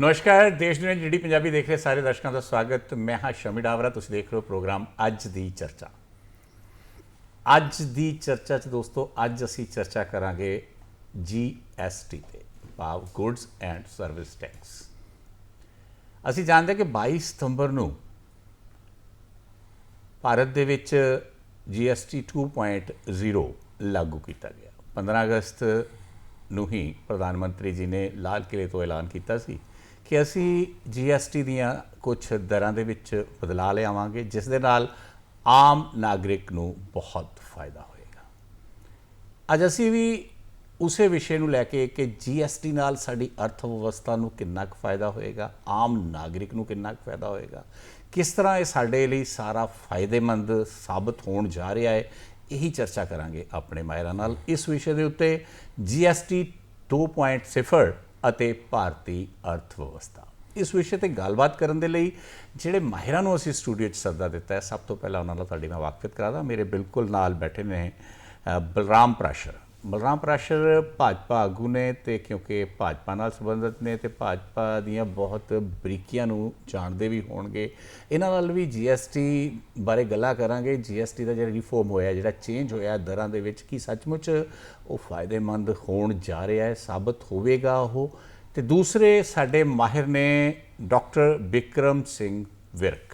ਨਮਸਕਾਰ, ਦੇਸ਼ ਦੁਨੀਆ ਜਿਹੜੀ ਪੰਜਾਬੀ ਦੇਖ ਰਹੇ ਸਾਰੇ ਦਰਸ਼ਕਾਂ ਦਾ ਸਵਾਗਤ। ਮੈਂ ਹਾਂ ਸ਼ਮੀ ਡਾਵਰਾ, ਤੁਸੀਂ ਦੇਖ ਰਹੇ ਹੋ ਪ੍ਰੋਗਰਾਮ ਅੱਜ ਦੀ ਚਰਚਾ। ਅੱਜ ਦੀ ਚਰਚਾ 'ਚ ਦੋਸਤੋ, ਅੱਜ ਅਸੀਂ ਚਰਚਾ ਕਰਾਂਗੇ GST ਤੇ, ਭਾਵ ਗੁੱਡਸ ਐਂਡ ਸਰਵਿਸ ਟੈਕਸ ਅਸੀਂ ਜਾਣਦੇ ਕਿ 22 ਸਤੰਬਰ ਨੂੰ ਭਾਰਤ ਦੇ ਵਿੱਚ GST 2.0 ਲਾਗੂ ਕੀਤਾ ਗਿਆ। 15 ਅਗਸਤ ਨੂੰ ਹੀ ਪ੍ਰਧਾਨ ਮੰਤਰੀ ਜੀ ਨੇ ਲਾਲ ਕਿਲੇ ਤੋਂ ਐਲਾਨ ਕੀਤਾ ਸੀ। ਕਿ ਅਸੀਂ GST ਦੀਆਂ ਕੁਝ ਦਰਾਂ ਦੇ ਵਿੱਚ ਬਦਲਾਅ ਲਿਆਵਾਂਗੇ, ਜਿਸ ਦੇ ਨਾਲ ਆਮ ਨਾਗਰਿਕ ਨੂੰ ਬਹੁਤ ਫਾਇਦਾ ਹੋਏਗਾ। ਅੱਜ ਅਸੀਂ ਵੀ ਉਸੇ ਵਿਸ਼ੇ ਨੂੰ ਲੈ ਕੇ ਕਿ GST ਨਾਲ ਸਾਡੀ ਅਰਥ ਵਿਵਸਥਾ ਨੂੰ ਕਿੰਨਾ ਕੁ ਫਾਇਦਾ ਹੋਏਗਾ, ਆਮ ਨਾਗਰਿਕ ਨੂੰ ਕਿੰਨਾ ਕੁ ਫਾਇਦਾ ਹੋਏਗਾ, ਕਿਸ ਤਰ੍ਹਾਂ ਇਹ ਸਾਡੇ ਲਈ ਸਾਰਾ ਫਾਇਦੇਮੰਦ ਸਾਬਤ ਹੋਣ ਜਾ ਰਿਹਾ ਹੈ, ਇਹੀ ਚਰਚਾ ਕਰਾਂਗੇ ਆਪਣੇ ਮਾਹਿਰਾਂ ਨਾਲ। ਇਸ ਵਿਸ਼ੇ ਦੇ ਉੱਤੇ GST 2.0 ਅਤੇ ਭਾਰਤੀ ਅਰਥ ਵਿਵਸਥਾ ਇਸ ਵਿਸ਼ੇ ਤੇ ਗੱਲਬਾਤ ਕਰਨ ਦੇ ਲਈ ਜਿਹੜੇ ਮਾਹਿਰਾਂ ਨੂੰ ਅਸੀਂ ਸਟੂਡੀਓ 'ਚ ਸੱਦਾ ਦਿੱਤਾ ਹੈ, ਸਭ ਤੋਂ ਪਹਿਲਾਂ ਉਹਨਾਂ ਨਾਲ ਤੁਹਾਡੀ ਮੈਂ ਵਾਕਫੀਅਤ ਕਰਾਦਾ। ਮੇਰੇ ਬਿਲਕੁਲ ਨਾਲ ਬੈਠੇ ਨੇ ਬਲਰਾਮ ਪ੍ਰਾਸ਼ਰ ਬਲਰਾਮ ਪ੍ਰਾਸ਼ਰ ਭਾਜਪਾ ਆਗੂ ਨੇ ਤੇ ਕਿਉਂਕਿ ਭਾਜਪਾ ਨਾਲ ਸੰਬੰਧਿਤ ਨੇ ਤੇ ਭਾਜਪਾ ਦੀਆਂ ਬਹੁਤ ਬਰੀਕੀਆਂ ਨੂੰ ਜਾਣਦੇ ਵੀ ਹੋਣਗੇ। ਇਹਨਾਂ ਨਾਲ ਵੀ GST ਬਾਰੇ ਗੱਲਾਂ ਕਰਾਂਗੇ। GST ਦਾ ਜਿਹੜਾ ਰਿਫਾਰਮ ਹੋਇਆ, ਜਿਹੜਾ ਚੇਂਜ ਹੋਇਆ ਦਰਾਂ ਦੇ ਵਿੱਚ, ਕੀ ਸੱਚਮੁੱਚ ਉਹ ਫਾਇਦੇਮੰਦ ਹੋਣ ਜਾ ਰਿਹਾ ਹੈ, ਸਾਬਤ ਹੋਵੇਗਾ ਉਹ? ਤੇ ਦੂਸਰੇ ਸਾਡੇ ਮਾਹਿਰ ਨੇ ਡਾਕਟਰ ਵਿਕਰਮ ਸਿੰਘ ਵਿਰਕ।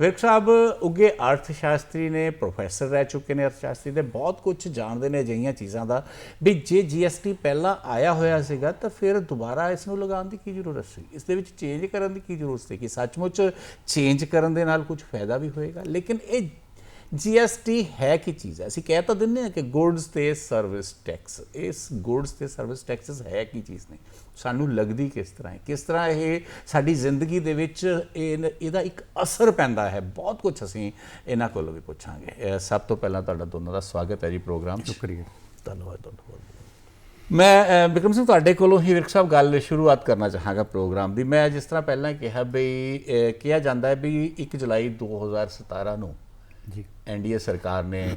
ਵਿਰਕ ਸਾਹਿਬ ਉੱਗੇ ਅਰਥ ਸ਼ਾਸਤਰੀ ਨੇ, ਪ੍ਰੋਫੈਸਰ ਰਹਿ ਚੁੱਕੇ ਨੇ ਅਰਥ ਸ਼ਾਸਤਰੀ ਦੇ, ਬਹੁਤ ਕੁਝ ਜਾਣਦੇ ਨੇ ਅਜਿਹੀਆਂ ਚੀਜ਼ਾਂ ਦਾ। ਵੀ ਜੇ GST ਪਹਿਲਾਂ ਆਇਆ ਹੋਇਆ ਸੀਗਾ, ਤਾਂ ਫਿਰ ਦੁਬਾਰਾ ਇਸ ਨੂੰ ਲਗਾਉਣ ਦੀ ਕੀ ਜ਼ਰੂਰਤ ਸੀ? ਇਸ ਦੇ ਵਿੱਚ ਚੇਂਜ ਕਰਨ ਦੀ ਕੀ ਜ਼ਰੂਰਤ ਸੀ? ਕਿ ਸੱਚਮੁੱਚ ਚੇਂਜ ਕਰਨ ਦੇ ਨਾਲ ਕੁਝ ਫਾਇਦਾ ਵੀ ਹੋਏਗਾ? ਲੇਕਿਨ ਇਹ GST ਹੈ ਕੀ ਚੀਜ਼ ਹੈ? ਅਸੀਂ ਕਹਿ ਤਾਂ ਦਿੰਦੇ ਹਾਂ ਕਿ ਗੁੱਡਸ ਤੇ ਸਰਵਿਸ ਟੈਕਸ ਇਸ ਗੁੱਡਸ ਤੇ ਸਰਵਿਸ ਟੈਕਸਸ ਹੈ ਕੀ ਚੀਜ਼ ਨੇ? ਸਾਨੂੰ ਲੱਗਦੀ ਕਿਸ ਤਰ੍ਹਾਂ ਹੈ? ਕਿਸ ਤਰ੍ਹਾਂ ਇਹ ਸਾਡੀ ਜ਼ਿੰਦਗੀ ਦੇ ਵਿੱਚ ਇਹ ਇਹਦਾ ਇੱਕ ਅਸਰ ਪੈਂਦਾ ਹੈ? ਬਹੁਤ ਕੁਝ ਅਸੀਂ ਇਹਨਾਂ ਕੋਲੋਂ ਵੀ ਪੁੱਛਾਂਗੇ। ਸਭ ਤੋਂ ਪਹਿਲਾਂ ਤੁਹਾਡਾ ਦੋਨਾਂ ਦਾ ਸਵਾਗਤ ਹੈ ਜੀ ਪ੍ਰੋਗਰਾਮ ਸ਼ੁਕਰੀਆ। ਧੰਨਵਾਦ ਤੁਹਾਡਾ ਬਹੁਤ ਮੈਂ ਅ, ਵਿਕਰਮ ਸਿੰਘ ਤੁਹਾਡੇ ਕੋਲੋਂ ਹੀ ਵਿਰਕ ਸਾਹਿਬ ਗੱਲ ਸ਼ੁਰੂਆਤ ਕਰਨਾ ਚਾਹਾਂਗਾ ਪ੍ਰੋਗਰਾਮ ਦੀ। ਮੈਂ ਜਿਸ ਤਰ੍ਹਾਂ ਪਹਿਲਾਂ ਕਿਹਾ ਬਈ ਕਿਹਾ ਜਾਂਦਾ ਹੈ ਵੀ 1 ਜੁਲਾਈ 2017 ਨੂੰ ਜੀ। ਐਨਡੀਏ ਸਰਕਾਰ ਨੇ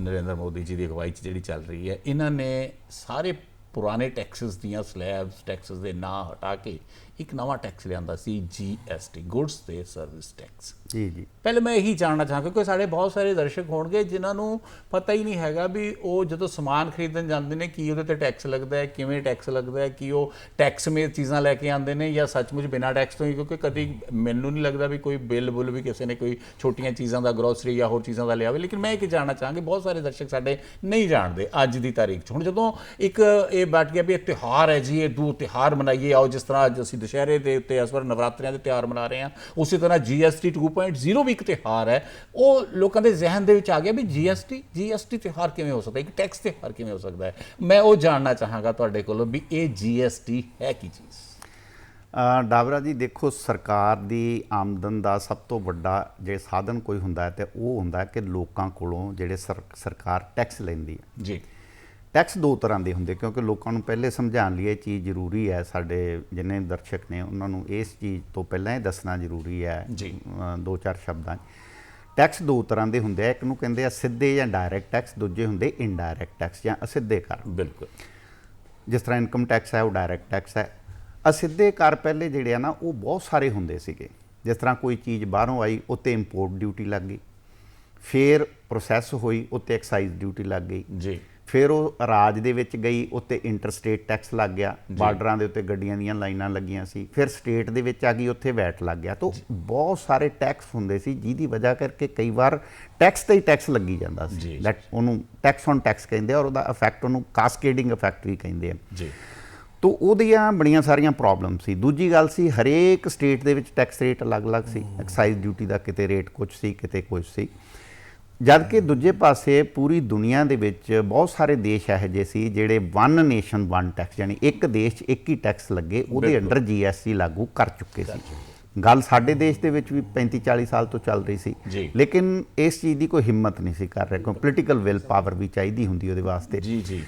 ਨਰਿੰਦਰ ਮੋਦੀ ਜੀ ਦੀ ਅਗਵਾਈ 'ਚ ਜਿਹੜੀ ਚੱਲ ਰਹੀ ਹੈ, ਇਹਨਾਂ ਨੇ ਸਾਰੇ ਪੁਰਾਣੇ ਟੈਕਸਸ ਦੀਆਂ ਸਲੈਬਸ, ਟੈਕਸਸ ਦੇ ਨਾਂ ਹਟਾ ਕੇ ਇੱਕ ਨਵਾਂ ਟੈਕਸ ਲਿਆਂਦਾ ਸੀ GST ਗੁੱਡਸ ਤੇ ਸਰਵਿਸ ਟੈਕਸ ਜੀ ਜੀ। ਪਹਿਲੇ ਮੈਂ ਇਹੀ ਜਾਣਨਾ ਚਾਹਾਂਗਾ ਕਿ ਸਾਡੇ ਬਹੁਤ ਸਾਰੇ ਦਰਸ਼ਕ ਹੋਣਗੇ ਜਿਨ੍ਹਾਂ ਨੂੰ ਪਤਾ ਹੀ ਨਹੀਂ ਹੈਗਾ ਵੀ ਉਹ ਜਦੋਂ ਸਮਾਨ ਖਰੀਦਣ ਜਾਂਦੇ ਨੇ ਕੀ ਉਹਦੇ ਤੇ ਟੈਕਸ ਲੱਗਦਾ ਹੈ ਕਿਵੇਂ ਟੈਕਸ ਲੱਗਦਾ ਹੈ ਕੀ ਉਹ ਟੈਕਸ ਮੇ ਚੀਜ਼ਾਂ ਲੈ ਕੇ ਆਉਂਦੇ ਨੇ ਜਾਂ ਸੱਚਮੁੱਚ ਬਿਨਾਂ ਟੈਕਸ ਤੋਂ ਹੀ ਕਿਉਂਕਿ ਕਦੀ ਮੈਨੂੰ ਨਹੀਂ ਲੱਗਦਾ ਵੀ ਕੋਈ ਬਿੱਲ ਬੁੱਲ ਵੀ ਕਿਸੇ ਨੇ ਕੋਈ ਛੋਟੀਆਂ ਚੀਜ਼ਾਂ ਦਾ ਗਰੋਸਰੀ ਜਾਂ ਹੋਰ ਚੀਜ਼ਾਂ ਦਾ ਲਿਆਵੇ ਲੇਕਿਨ ਮੈਂ ਇਹ ਜਾਣਨਾ ਚਾਹਾਂਗੇ ਬਹੁਤ ਸਾਰੇ ਦਰਸ਼ਕ ਸਾਡੇ ਨਹੀਂ ਜਾਣਦੇ ਅੱਜ ਦੀ ਤਾਰੀਖ 'ਚ। ਹੁਣ ਜਦੋਂ ਇੱਕ ਇਹ ਬੈਠ ਗਿਆ ਵੀ ਇਹ ਤਿਉਹਾਰ ਹੈ ਜੀ ਇਹ ਦੋ ਤਿਉਹਾਰ ਮਨਾਈਏ ਆਓ ਜਿਸ ਤਰ੍ਹਾਂ ਅੱਜ ਅਸੀਂ ਦੁਸ਼ਹਿਰੇ ਦੇ ਉੱਤੇ ਇਸ ਵਾਰ ਨਵਰਾਤਰਿਆਂ ਦੇ ਤਿਉਹਾਰ ਮਨਾ ਰਹੇ ਹਾਂ। ਉਸੇ ਤਰ੍ਹਾਂ GST 2.0 ਵੀ ਇੱਕ ਤਿਉਹਾਰ ਹੈ। ਉਹ ਲੋਕਾਂ ਦੇ ਜ਼ਿਹਨ ਦੇ ਵਿੱਚ ਆ ਗਿਆ ਵੀ GST GST ਤਿਉਹਾਰ ਕਿਵੇਂ ਹੋ ਸਕਦਾ ਇੱਕ ਟੈਕਸ ਤਿਉਹਾਰ ਕਿਵੇਂ ਹੋ ਸਕਦਾ ਹੈ? ਮੈਂ ਉਹ ਜਾਣਨਾ ਚਾਹਾਂਗਾ ਤੁਹਾਡੇ ਕੋਲੋਂ ਵੀ ਇਹ GST ਹੈ ਕੀ ਚੀਜ਼? ਡਾਬਰਾ ਜੀ ਦੇਖੋ ਸਰਕਾਰ ਦੀ ਆਮਦਨ ਦਾ ਸਭ ਤੋਂ ਵੱਡਾ ਜੇ ਸਾਧਨ ਕੋਈ ਹੁੰਦਾ ਹੈ ਤੇ ਉਹ ਹੁੰਦਾ ਹੈ ਕਿ ਲੋਕਾਂ ਕੋਲੋਂ ਜਿਹੜੇ ਸਰ- ਸਰਕਾਰ ਟੈਕਸ ਲੈਂਦੀ ਹੈ। ਜੀ। ਟੈਕਸ ਦੋ ਤਰ੍ਹਾਂ ਦੇ ਹੁੰਦੇ ਕਿਉਂਕਿ ਲੋਕਾਂ ਨੂੰ ਪਹਿਲੇ ਸਮਝਾਉਣ ਲਈ ਇਹ ਚੀਜ਼ ਜ਼ਰੂਰੀ ਹੈ ਸਾਡੇ ਜਿੰਨੇ ਦਰਸ਼ਕ ਨੇ ਉਹਨਾਂ ਨੂੰ ਇਸ ਚੀਜ਼ ਤੋਂ ਪਹਿਲਾਂ ਇਹ ਦੱਸਣਾ ਜ਼ਰੂਰੀ ਹੈ ਦੋ ਚਾਰ ਸ਼ਬਦਾਂ ਟੈਕਸ ਦੋ ਤਰ੍ਹਾਂ ਦੇ ਹੁੰਦੇ ਆ ਇੱਕ ਨੂੰ ਕਹਿੰਦੇ ਆ ਸਿੱਧੇ ਜਾਂ ਡਾਇਰੈਕਟ ਟੈਕਸ ਦੂਜੇ ਹੁੰਦੇ ਇਨਡਾਇਰੈਕਟ ਟੈਕਸ ਜਾਂ ਅਸਿੱਧੇ ਕਰ। ਬਿਲਕੁਲ। ਜਿਸ ਤਰ੍ਹਾਂ ਇਨਕਮ ਟੈਕਸ ਹੈ ਉਹ ਡਾਇਰੈਕਟ ਟੈਕਸ ਹੈ। ਅਸਿੱਧੇ ਕਰ ਪਹਿਲੇ ਜਿਹੜੇ ਆ ਨਾ ਉਹ ਬਹੁਤ ਸਾਰੇ ਹੁੰਦੇ ਸੀਗੇ। ਜਿਸ ਤਰ੍ਹਾਂ ਕੋਈ ਚੀਜ਼ ਬਾਹਰੋਂ ਆਈ ਉੱਤੇ ਇੰਪੋਰਟ ਡਿਊਟੀ ਲੱਗ ਗਈ। ਫਿਰ ਪ੍ਰੋਸੈਸ ਹੋਈ ਉੱਤੇ ਐਕਸਾਈਜ਼ ਡਿਊਟੀ ਲੱਗ ਗਈ। ਜੀ। ਫਿਰ ਉਹ ਰਾਜ ਦੇ ਵਿੱਚ ਗਈ ਉੱਤੇ ਇੰਟਰਸਟੇਟ ਟੈਕਸ ਲੱਗ ਗਿਆ ਬਾਰਡਰਾਂ ਦੇ ਉੱਤੇ ਗੱਡੀਆਂ ਦੀਆਂ ਲਾਈਨਾਂ ਲੱਗੀਆਂ ਸੀ ਫਿਰ ਸਟੇਟ ਦੇ ਵਿੱਚ ਆ ਗਈ ਉੱਥੇ ਵੈਟ ਲੱਗ ਗਿਆ। ਤਾਂ ਬਹੁਤ ਸਾਰੇ ਟੈਕਸ ਹੁੰਦੇ ਸੀ ਜਿਹਦੀ ਵਜ੍ਹਾ ਕਰਕੇ ਕਈ ਵਾਰ ਟੈਕਸ ਤੇ ਹੀ ਟੈਕਸ ਲੱਗੀ ਜਾਂਦਾ ਸੀ। ਲੈਟ ਉਹਨੂੰ ਟੈਕਸ ਔਨ ਟੈਕਸ ਕਹਿੰਦੇ ਔਰ ਉਹਦਾ ਇਫੈਕਟ ਉਹਨੂੰ ਕਾਸਕੇਡਿੰਗ ਇਫੈਕਟ ਵੀ ਕਹਿੰਦੇ ਆ। ਜੀ। ਤੋ ਉਹਦੀਆਂ ਬੜੀਆਂ ਸਾਰੀਆਂ ਪ੍ਰੋਬਲਮ ਸੀ। ਦੂਜੀ ਗੱਲ ਸੀ ਹਰੇਕ ਸਟੇਟ ਦੇ ਵਿੱਚ ਟੈਕਸ ਰੇਟ ਅਲੱਗ-ਅਲੱਗ ਸੀ। ਐਕਸਾਈਜ਼ ਡਿਊਟੀ ਦਾ ਕਿਤੇ ਰੇਟ ਕੁਝ ਸੀ ਕਿਤੇ ਕੁਝ ਸੀ। ਜਦ ਕਿ ਦੂਜੇ ਪਾਸੇ ਪੂਰੀ ਦੁਨੀਆ ਦੇ ਵਿੱਚ ਬਹੁਤ ਸਾਰੇ ਦੇਸ਼ ਇਹੋ ਜਿਹੇ ਸੀ ਜਿਹੜੇ ਵਨ ਨੇਸ਼ਨ ਵਨ ਟੈਕਸ ਯਾਨੀ ਇੱਕ ਦੇਸ਼ 'ਚ ਇੱਕ ਹੀ ਟੈਕਸ ਲੱਗੇ ਉਹਦੇ ਅੰਡਰ ਜੀਐਸਟੀ ਲਾਗੂ ਕਰ ਚੁੱਕੇ ਸੀ। ਗੱਲ ਸਾਡੇ ਦੇਸ਼ ਦੇ ਵਿੱਚ ਵੀ 35 40 ਸਾਲ ਤੋਂ ਚੱਲ ਰਹੀ ਸੀ। ਲੇਕਿਨ ਇਸ ਚੀਜ਼ ਦੀ ਕੋਈ ਹਿੰਮਤ ਨਹੀਂ ਸੀ ਕਰ ਰਿਹਾ ਕੋਈ ਪੋਲੀਟੀਕਲ ਵਿਲ ਪਾਵਰ ਵੀ ਚਾਹੀਦੀ ਹੁੰਦੀ ਉਹਦੇ ਵਾਸਤੇ। ਜੀ ਜੀ।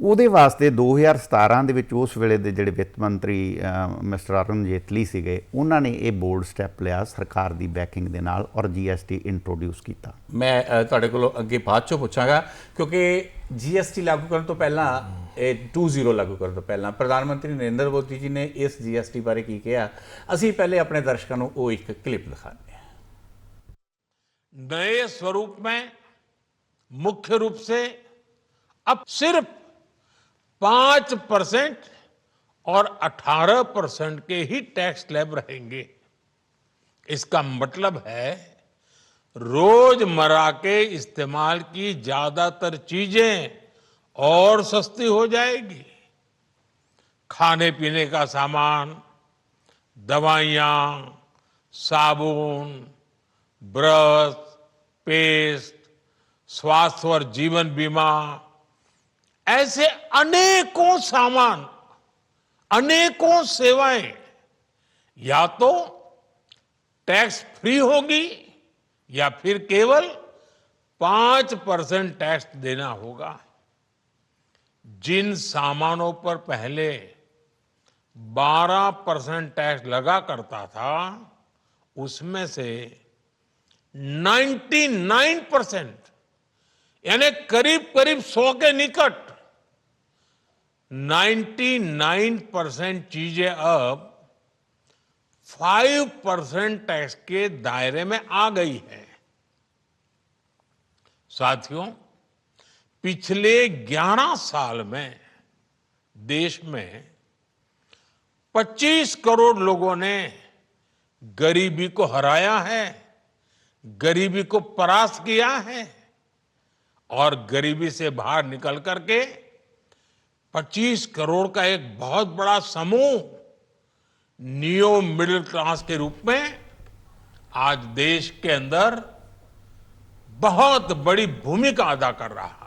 ਉਹਦੇ ਵਾਸਤੇ 2017 ਦੇ ਵਿੱਚ ਉਸ ਵੇਲੇ ਦੇ ਜਿਹੜੇ ਵਿੱਤ ਮੰਤਰੀ ਅ, ਮਿਸਟਰ ਅਰੁਣ ਜੇਤਲੀ ਸੀਗੇ ਉਹਨਾਂ ਨੇ ਇਹ ਬੋਲਡ ਸਟੈਪ ਲਿਆ ਸਰਕਾਰ ਦੀ ਬੈਕਿੰਗ ਦੇ ਨਾਲ ਔਰ ਜੀਐਸਟੀ ਇੰਟਰੋਡਿਊਸ ਕੀਤਾ ਮੈਂ ਅ, ਤੁਹਾਡੇ ਕੋਲੋਂ ਅੱਗੇ ਬਾਅਦ ਚੋਂ ਪੁੱਛਾਂਗਾ ਕਿਉਂਕਿ GST ਲਾਗੂ ਕਰਨ ਤੋਂ ਪਹਿਲਾਂ ਇਹ 20 ਲਾਗੂ ਕਰਨ ਤੋਂ ਪਹਿਲਾਂ ਪ੍ਰਧਾਨ ਮੰਤਰੀ ਨਰਿੰਦਰ ਮੋਦੀ ਜੀ ਨੇ ਇਸ GST ਬਾਰੇ ਕੀ ਕਿਹਾ ਅਸੀਂ ਪਹਿਲੇ ਆਪਣੇ ਦਰਸ਼ਕਾਂ ਨੂੰ ਉਹ ਇੱਕ ਕਲਿੱਪ ਦਿਖਾਉਂਦੇ ਹਾਂ नए स्वरूप में मुख्य रूप से अब सिर्फ पाँच परसेंट और अठारह परसेंट के ही टैक्स स्लैब रहेंगे। इसका मतलब है, रोज़मर्रा के इस्तेमाल की ज़्यादातर चीज़ें और सस्ती हो जाएगी। खाने पीने का सामान, दवाइयाँ, साबुन, ब्रश, पेस्ट, स्वास्थ्य और जीवन बीमा ऐसे अनेकों सामान अनेकों सेवाएँ या तो टैक्स फ्री होगी या फिर केवल पाँच परसेंट टैक्स देना होगा जिन सामानों पर पहले 12 परसेंट टैक्स लगा करता था उसमें से 99 परसेंट यानी करीब करीब 100 के निकट 99 परसेंट चीज़ें अब 5 परसेंट टैक्स के दायरे में आ गई है। साथियों, पिछले 11 साल में देश में 25 करोड़ लोगों ने गरीबी को हराया है, गरीबी को परास्त किया है और गरीबी से बाहर निकल करके 25 करोड़ का एक बहुत बड़ा समूह नियो मिडिल क्लास के रूप में आज देश के अंदर बहुत बड़ी भूमिका अदा कर रहा है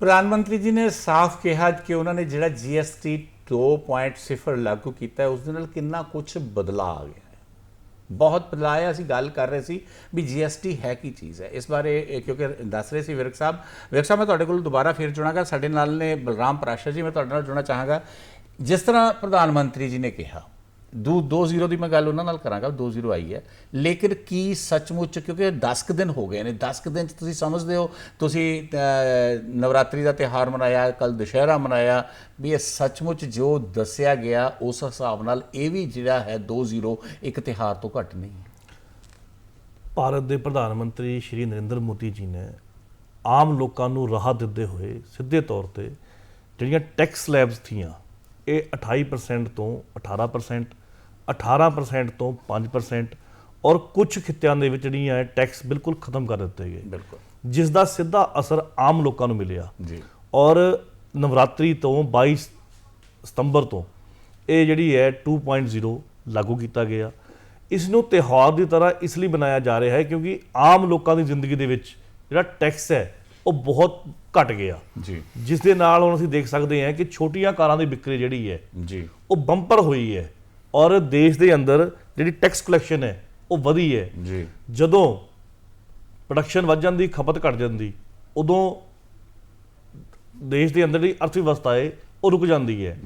ਪ੍ਰਧਾਨ ਮੰਤਰੀ ਜੀ ਨੇ ਸਾਫ਼ ਕਿਹਾ ਕਿ ਉਹਨਾਂ ਨੇ ਜਿਹੜਾ GST 2.0 ਲਾਗੂ ਕੀਤਾ ਹੈ ਉਸ ਦੇ ਨਾਲ ਕਿੰਨਾ ਕੁਝ ਬਦਲਾਅ ਆ ਗਿਆ ਹੈ ਬਹੁਤ ਬਦਲਾਅ ਅਸੀਂ ਗੱਲ ਕਰ ਰਹੇ ਸੀ ਵੀ GST ਹੈ ਕੀ ਚੀਜ਼ ਹੈ। ਇਸ ਬਾਰੇ ਕਿਉਂਕਿ ਦੱਸ ਰਹੇ ਸੀ ਵਿਰਕ ਸਾਹਿਬ। ਵਿਰਕ ਸਾਹਿਬ, ਮੈਂ ਤੁਹਾਡੇ ਕੋਲ ਦੁਬਾਰਾ ਫਿਰ ਜੁੜਾਂਗਾ। ਸਾਡੇ ਨਾਲ ਨੇ ਬਲਰਾਮ ਪ੍ਰਾਸ਼ਾ ਜੀ, ਮੈਂ ਤੁਹਾਡੇ ਨਾਲ ਜੁੜਨਾ ਚਾਹਾਂਗਾ। ਜਿਸ ਤਰ੍ਹਾਂ ਪ੍ਰਧਾਨ ਮੰਤਰੀ ਜੀ ਨੇ ਕਿਹਾ ਦੋ 20 ਦੀ ਮੈਂ ਗੱਲ ਉਹਨਾਂ ਨਾਲ ਕਰਾਂਗਾ 20 ਆਈ ਹੈ। ਲੇਕਿਨ ਕੀ ਸੱਚਮੁੱਚ, ਕਿਉਂਕਿ 10 ਕੁ ਦਿਨ ਹੋ ਗਏ ਨੇ 10 ਕੁ ਦਿਨ ਚ ਤੁਸੀਂ ਸਮਝਦੇ ਹੋ, ਤੁਸੀਂ ਨਵਰਾਤਰੀ ਦਾ ਤਿਹਾਰ ਮਨਾਇਆ ਕੱਲ ਦੁਸ਼ਹਿਰਾ ਮਨਾਇਆ, ਵੀ ਇਹ ਸੱਚਮੁੱਚ ਜੋ ਦੱਸਿਆ ਗਿਆ, ਉਸ ਹਿਸਾਬ ਨਾਲ ਇਹ ਵੀ ਜਿਹੜਾ ਹੈ 20 ਇੱਕ ਤਿਹਾਰ ਤੋਂ ਘੱਟ ਨਹੀਂ ਭਾਰਤ ਦੇ ਪ੍ਰਧਾਨ ਮੰਤਰੀ ਸ਼੍ਰੀ ਨਰਿੰਦਰ ਮੋਦੀ ਜੀ ਨੇ ਆਮ ਲੋਕਾਂ ਨੂੰ ਰਾਹਤ ਦਿੰਦੇ ਹੋਏ ਸਿੱਧੇ ਤੌਰ ਤੇ ਜਿਹੜੀਆਂ ਟੈਕਸ ਸਲੈਬਸ ਥੀਆਂ, ਇਹ 28% ਤੋਂ 18% 18% ਤੋਂ 5% ਔਰ ਕੁਝ ਖਿੱਤਿਆਂ ਦੇ ਵਿੱਚ ਜਿਹੜੀਆਂ ਟੈਕਸ ਬਿਲਕੁਲ ਖਤਮ ਕਰ ਦਿੱਤੇ ਗਏ। ਬਿਲਕੁਲ। ਜਿਸ ਦਾ ਸਿੱਧਾ ਅਸਰ ਆਮ ਲੋਕਾਂ ਨੂੰ ਮਿਲਿਆ। ਜੀ। ਔਰ ਨਵਰਾਤਰੀ ਤੋਂ 22 ਸਤੰਬਰ ਤੋਂ ਇਹ ਜਿਹੜੀ ਹੈ 2.0 ਲਾਗੂ ਕੀਤਾ ਗਿਆ। ਇਸ ਨੂੰ ਤਿਉਹਾਰ ਦੀ ਤਰ੍ਹਾਂ ਇਸ ਲਈ ਬਣਾਇਆ ਜਾ ਰਿਹਾ ਹੈ ਕਿਉਂਕਿ ਆਮ ਲੋਕਾਂ ਦੀ ਜ਼ਿੰਦਗੀ ਦੇ ਵਿੱਚ ਜਿਹੜਾ ਟੈਕਸ ਹੈ ਉਹ ਬਹੁਤ ਘਟ ਗਿਆ। ਜੀ। ਜਿਸ ਦੇ ਨਾਲ ਹੁਣ ਅਸੀਂ ਦੇਖ ਸਕਦੇ ਹਾਂ ਕਿ ਛੋਟੀਆਂ ਕਾਰਾਂ ਦੀ ਵਿਕਰੀ ਜਿਹੜੀ ਹੈ ਜੀ। ਉਹ ਬੰਪਰ ਹੋਈ ਹੈ। ਔਰ ਦੇਸ਼ ਦੇ ਅੰਦਰ ਜਿਹੜੀ ਟੈਕਸ ਕਲੈਕਸ਼ਨ ਹੈ ਉਹ ਵਧੀ ਹੈ। ਜੀ। ਜਦੋਂ ਪ੍ਰੋਡਕਸ਼ਨ ਵੱਧ ਜਾਂਦੀ ਖਪਤ ਘਟ ਜਾਂਦੀ ਉਦੋਂ ਦੇਸ਼ ਦੇ ਅੰਦਰ ਦੀ ਅਰਥ ਵਿਵਸਥਾ ਹੈ ਉਹ ਰੁਕ ਜਾਂਦੀ ਹੈ।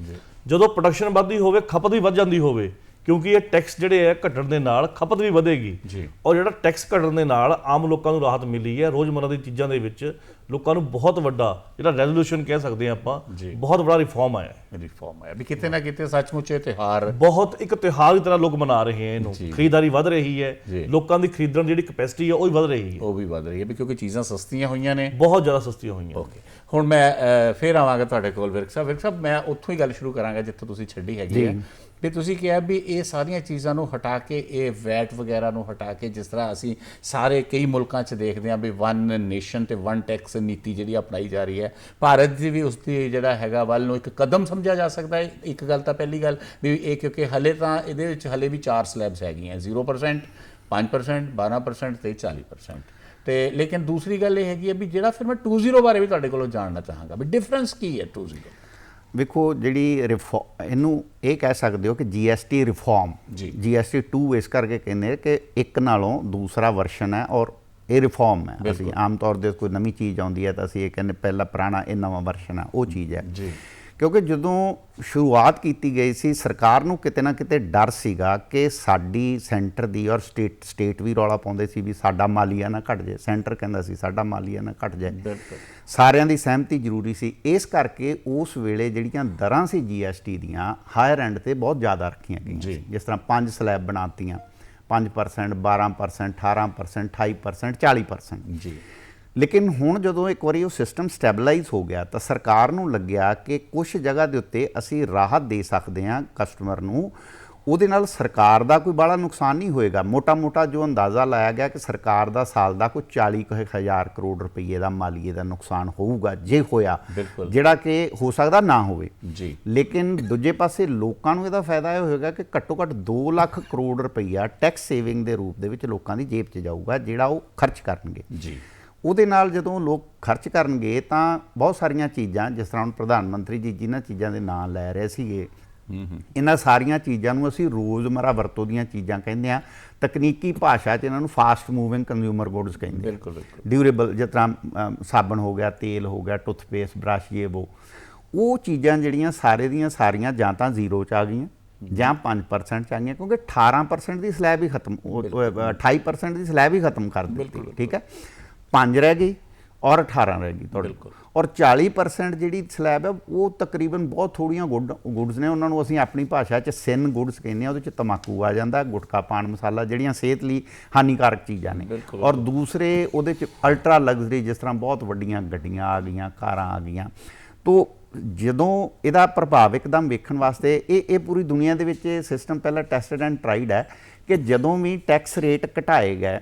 ਜਦੋਂ ਪ੍ਰੋਡਕਸ਼ਨ ਵੱਧਦੀ ਹੋਵੇ ਖਪਤ ਵੀ ਵੱਧ ਜਾਂਦੀ ਹੋਵੇ ਕਿਉਂਕਿ ਇਹ ਟੈਕਸ ਜਿਹੜੇ ਹੈ ਘਟਣ ਦੇ ਨਾਲ ਖਪਤ ਵੀ ਵਧੇਗੀ। ਜੀ। ਔਰ ਜਿਹੜਾ ਟੈਕਸ ਘਟਣ ਦੇ ਨਾਲ ਆਮ ਲੋਕਾਂ ਨੂੰ ਰਾਹਤ ਮਿਲੀ ਹੈ ਰੋਜ਼ਮਰਰਾ ਦੀ ਚੀਜ਼ਾਂ ਦੇ ਵਿੱਚ ਲੋਕਾਂ ਨੂੰ ਬਹੁਤ ਵੱਡਾ ਜਿਹੜਾ ਰੈਜ਼ੋਲੂਸ਼ਨ ਕਹਿ ਸਕਦੇ ਹਾਂ ਆਪਾਂ। ਬਹੁਤ ਬੜਾ ਰਿਫਾਰਮ ਆਇਆ ਹੈ। ਰਿਫਾਰਮ ਹੈ ਵੀ ਕਿਤੇ ਨਾ ਕਿਤੇ ਸੱਚਮੁੱਚ ਇਹ ਤਿਹਾਰ ਬਹੁਤ ਇੱਕ ਤਿਉਹਾਰ ਦੀ ਤਰ੍ਹਾਂ ਲੋਕ ਮਨਾ ਰਹੇ ਹੈ ਇਹਨੂੰ। ਖਰੀਦਦਾਰੀ ਵੱਧ ਰਹੀ ਹੈ। ਲੋਕਾਂ ਦੀ ਖਰੀਦਣ ਦੀ ਜਿਹੜੀ ਕਪੈਸਿਟੀ ਹੈ ਉਹ ਵੀ ਵੱਧ ਰਹੀ ਹੈ। ਉਹ ਵੀ ਵਧ ਰਹੀ ਹੈ ਵੀ ਕਿਉਂਕਿ ਚੀਜ਼ਾਂ ਸਸਤੀਆਂ ਹੋਈਆਂ ਨੇ। ਬਹੁਤ ਜ਼ਿਆਦਾ ਸਸਤੀਆਂ ਹੋਈਆਂ ਓਕੇ ਹੁਣ ਮੈਂ ਫੇਰ ਆਵਾਂਗਾ ਤੁਹਾਡੇ ਕੋਲ ਵਿਰਕ ਸਾਹਿਬ। ਵਿਰਕ ਸਾਹਿਬ ਮੈਂ ਉੱਥੋਂ ਹੀ ਗੱਲ ਸ਼ੁਰੂ ਕਰਾਂਗਾ ਜਿੱਥੋਂ ਤੁਸੀਂ ਛੱਡੀ ਹੈਗੀ ਹੈ। ਵੀ ਤੁਸੀਂ ਕਿਹਾ ਵੀ ਇਹ ਸਾਰੀਆਂ ਚੀਜ਼ਾਂ ਨੂੰ ਹਟਾ ਕੇ, ਇਹ ਵੈਟ ਵਗੈਰਾ ਨੂੰ ਹਟਾ ਕੇ ਜਿਸ ਤਰ੍ਹਾਂ ਅਸੀਂ ਸਾਰੇ ਕਈ ਮੁਲਕਾਂ 'ਚ ਦੇਖਦੇ ਹਾਂ ਵੀ ਵਨ ਨੇਸ਼ਨ ਤੇ ਵਨ ਟੈਕਸ ਨੀਤੀ ਜਿਹੜੀ ਅਪਣਾਈ ਜਾ ਰਹੀ ਹੈ। ਭਾਰਤ ਦੀ ਵੀ ਉਸ ਦੀ ਜਿਹੜਾ ਹੈਗਾ ਵੱਲ ਨੂੰ ਇੱਕ ਕਦਮ ਸਮਝਿਆ ਜਾ ਸਕਦਾ ਹੈ। ਇੱਕ ਗੱਲ ਤਾਂ ਪਹਿਲੀ ਗੱਲ ਵੀ ਇਹ ਕਿਉਂਕਿ ਹਲੇ ਤਾਂ ਇਹਦੇ ਵਿੱਚ ਹਲੇ ਵੀ ਚਾਰ ਸਲੈਬਸ ਹੈਗੀਆਂ। 0% 5% 12% ਤੇ 40% ਤੇ ਲੇਕਿਨ ਦੂਸਰੀ ਗੱਲ ਇਹ ਹੈਗੀ ਹੈ ਵੀ ਜਿਹੜਾ ਫਿਰ ਮੈਂ 20 ਬਾਰੇ ਵੀ ਤੁਹਾਡੇ ਕੋਲੋਂ ਜਾਣਨਾ ਚਾਹਾਂਗਾ ਵੀ ਡਿਫਰੈਂਸ ਕੀ ਹੈ 20 ਵੇਖੋ ਜਿਹੜੀ ਇਹਨੂੰ ਇਹ ਕਹਿ ਸਕਦੇ ਹੋ ਕਿ GST ਰਿਫਾਰਮ ਜੀ। GST 2 ਇਸ ਕਰਕੇ ਕਹਿੰਦੇ ਕਿ ਇੱਕ ਨਾਲੋਂ ਦੂਸਰਾ ਵਰਸ਼ਨ ਹੈ ਔਰ ਇਹ ਰਿਫਾਰਮ ਹੈ ਅਸੀਂ ਆਮ ਤੌਰ ਤੇ ਕੋਈ ਨਵੀਂ ਚੀਜ਼ ਆਉਂਦੀ ਹੈ ਤਾਂ ਅਸੀਂ ਇਹ ਕਹਿੰਦੇ ਪਹਿਲਾ ਪੁਰਾਣਾ ਇਹ ਨਵਾਂ ਵਰਸ਼ਨ ਹੈ ਉਹ ਚੀਜ਼ ਹੈ ਜੀ। ਕਿਉਂਕਿ ਜਦੋਂ ਸ਼ੁਰੂਆਤ ਕੀਤੀ ਗਈ ਸੀ ਸਰਕਾਰ ਨੂੰ ਕਿਤੇ ਨਾ ਕਿਤੇ ਡਰ ਸੀਗਾ ਕਿ ਸਾਡੀ ਸੈਂਟਰ ਦੀ ਔਰ ਸਟੇਟ ਸਟੇਟ ਵੀ ਰੌਲਾ ਪਾਉਂਦੇ ਸੀ ਵੀ ਸਾਡਾ ਮਾਲੀਆ ਨਾ ਘਟ ਜਾਏ। ਸੈਂਟਰ ਕਹਿੰਦਾ ਸੀ ਸਾਡਾ ਮਾਲੀਆ ਨਾ ਘਟ ਜਾਏ। ਸਾਰਿਆਂ ਦੀ ਸਹਿਮਤੀ ਜ਼ਰੂਰੀ ਸੀ। ਇਸ ਕਰਕੇ ਉਸ ਵੇਲੇ ਜਿਹੜੀਆਂ ਦਰਾਂ ਸੀ ਜੀਐਸਟੀ ਦੀਆਂ ਹਾਇਰ ਐਂਡ ਤੇ ਬਹੁਤ ਜ਼ਿਆਦਾ ਰੱਖੀਆਂ ਗਈਆਂ ਸੀ। ਜਿਸ ਤਰ੍ਹਾਂ ਪੰਜ ਸਲੈਬ ਬਣਾਤੀਆਂ 5% 12% 18% 28% 40% ਜੀ। ਲੇਕਿਨ ਹੁਣ ਜਦੋਂ ਇੱਕ ਵਾਰੀ ਉਹ ਸਿਸਟਮ ਸਟੈਬਲਾਈਜ਼ ਹੋ ਗਿਆ ਤਾਂ ਸਰਕਾਰ ਨੂੰ ਲੱਗਿਆ ਕਿ ਕੁਝ ਜਗ੍ਹਾ ਦੇ ਉੱਤੇ ਅਸੀਂ ਰਾਹਤ ਦੇ ਸਕਦੇ ਹਾਂ ਕਸਟਮਰ ਨੂੰ। ਉਹਦੇ ਨਾਲ ਸਰਕਾਰ ਦਾ ਕੋਈ ਬੜਾ ਨੁਕਸਾਨ ਨਹੀਂ ਹੋਏਗਾ। ਮੋਟਾ-ਮੋਟਾ ਜੋ ਅੰਦਾਜ਼ਾ ਲਾਇਆ ਗਿਆ ਕਿ ਸਰਕਾਰ ਦਾ ਸਾਲ ਦਾ ਕੋਈ 40 ਕੁ ਹਜ਼ਾਰ ਕਰੋੜ ਰੁਪਏ ਦਾ ਮਾਲੀਏ ਦਾ ਨੁਕਸਾਨ ਹੋਊਗਾ ਜੇ ਹੋਇਆ। ਜਿਹੜਾ ਕਿ ਹੋ ਸਕਦਾ ਨਾ ਹੋਵੇ। ਜੀ। ਲੇਕਿਨ ਦੂਜੇ ਪਾਸੇ ਲੋਕਾਂ ਨੂੰ ਇਹਦਾ ਫਾਇਦਾ ਇਹ ਹੋਏਗਾ ਕਿ ਘੱਟੋ ਘੱਟ 2 ਲੱਖ ਕਰੋੜ ਰੁਪਈਆ ਟੈਕਸ ਸੇਵਿੰਗ ਦੇ ਰੂਪ ਦੇ ਵਿੱਚ ਲੋਕਾਂ ਦੀ ਜੇਬ 'ਚ ਜਾਊਗਾ ਜਿਹੜਾ ਉਹ ਖਰਚ ਕਰਨਗੇ। ਜੀ। ਉਹਦੇ ਨਾਲ ਜਦੋਂ ਲੋਕ ਖਰਚ ਕਰਨਗੇ ਤਾਂ ਬਹੁਤ ਸਾਰੀਆਂ ਚੀਜ਼ਾਂ ਜਿਸ ਤਰ੍ਹਾਂ ਹੁਣ ਪ੍ਰਧਾਨ ਮੰਤਰੀ ਜੀ ਜਿਨ੍ਹਾਂ ਚੀਜ਼ਾਂ ਦੇ ਨਾਂ ਲੈ ਰਹੇ ਸੀਗੇ ਇਹਨਾਂ ਸਾਰੀਆਂ ਚੀਜ਼ਾਂ ਨੂੰ ਅਸੀਂ ਰੋਜ਼ਮਰਾ ਵਰਤੋਂ ਦੀਆਂ ਚੀਜ਼ਾਂ ਕਹਿੰਦੇ ਆ ਤਕਨੀਕੀ ਭਾਸ਼ਾ 'ਚ ਇਹਨਾਂ ਨੂੰ ਫਾਸਟ ਮੂਵਿੰਗ ਕੰਜ਼ਿਊਮਰ ਗੁੱਡਸ ਕਹਿੰਦੇ ਆ ਬਿਲਕੁਲ ਬਿਲਕੁਲ। ਡਿਊਰੇਬਲ ਜਿਸ ਤਰ੍ਹਾਂ ਸਾਬਣ ਹੋ ਗਿਆ ਤੇਲ ਹੋ ਗਿਆ ਟੁੱਥਪੇਸਟ ਬ੍ਰਸ਼ ਇਹ ਉਹ ਉਹ ਚੀਜ਼ਾਂ ਜਿਹੜੀਆਂ ਸਾਰੇ ਦੀਆਂ ਸਾਰੀਆਂ ਜਾਂ ਤਾਂ ਜ਼ੀਰੋ ਚ ਆ ਗਈਆਂ ਜਾਂ 5% ਚ ਆ ਗਈਆਂ ਕਿਉਂਕਿ 18% ਦੀ ਸਲੈਬ ਹੀ ਖਤਮ ਉਹ- ਉਹ, 28% ਦੀ ਸਲੈਬ ਹੀ ਖਤਮ ਕਰ ਦਿੱਤੀ। ਠੀਕ ਹੈ? 5 ਰਹਿ ਗਈ ਔਰ 18 ਰਹਿ ਗਈ ਤੁਹਾਡੇ ਔਰ 40% ਜਿਹੜੀ ਸਲੈਬ ਹੈ ਉਹ ਤਕਰੀਬਨ ਬਹੁਤ ਥੋੜੀਆਂ ਗੁੱਡ ਗੁੱਡਸ ਨੇ ਉਹਨਾਂ ਨੂੰ ਅਸੀਂ ਆਪਣੀ ਭਾਸ਼ਾ 'ਚ ਸਿਨ ਗੁੱਡਸ ਕਹਿੰਦੇ ਆ ਉਹਦੇ 'ਚ ਤਮਾਕੂ ਆ ਜਾਂਦਾ ਗੁਟਕਾ ਪਾਨ ਮਸਾਲਾ ਜਿਹੜੀਆਂ ਸਿਹਤ ਲਈ ਹਾਨੀਕਾਰਕ ਚੀਜ਼ਾਂ ਨੇ। ਔਰ ਦੂਸਰੇ ਉਹਦੇ 'ਚ ਅਲਟਰਾ ਲਗਜ਼ਰੀ ਜਿਸ ਤਰ੍ਹਾਂ ਬਹੁਤ ਵੱਡੀਆਂ ਗੱਡੀਆਂ ਆ ਗਈਆਂ ਕਾਰਾਂ ਆ ਗਈਆਂ। ਤੋਂ ਜਦੋਂ ਇਹਦਾ ਪ੍ਰਭਾਵ ਇੱਕਦਮ ਵੇਖਣ ਵਾਸਤੇ ਇਹ ਇਹ ਪੂਰੀ ਦੁਨੀਆ ਦੇ ਵਿੱਚ ਇਹ ਸਿਸਟਮ ਪਹਿਲਾਂ ਟੈਸਟਡ ਐਂਡ ਟਰਾਈਡ ਹੈ ਕਿ ਜਦੋਂ ਵੀ ਟੈਕਸ ਰੇਟ ਘਟਾਏ ਗਏ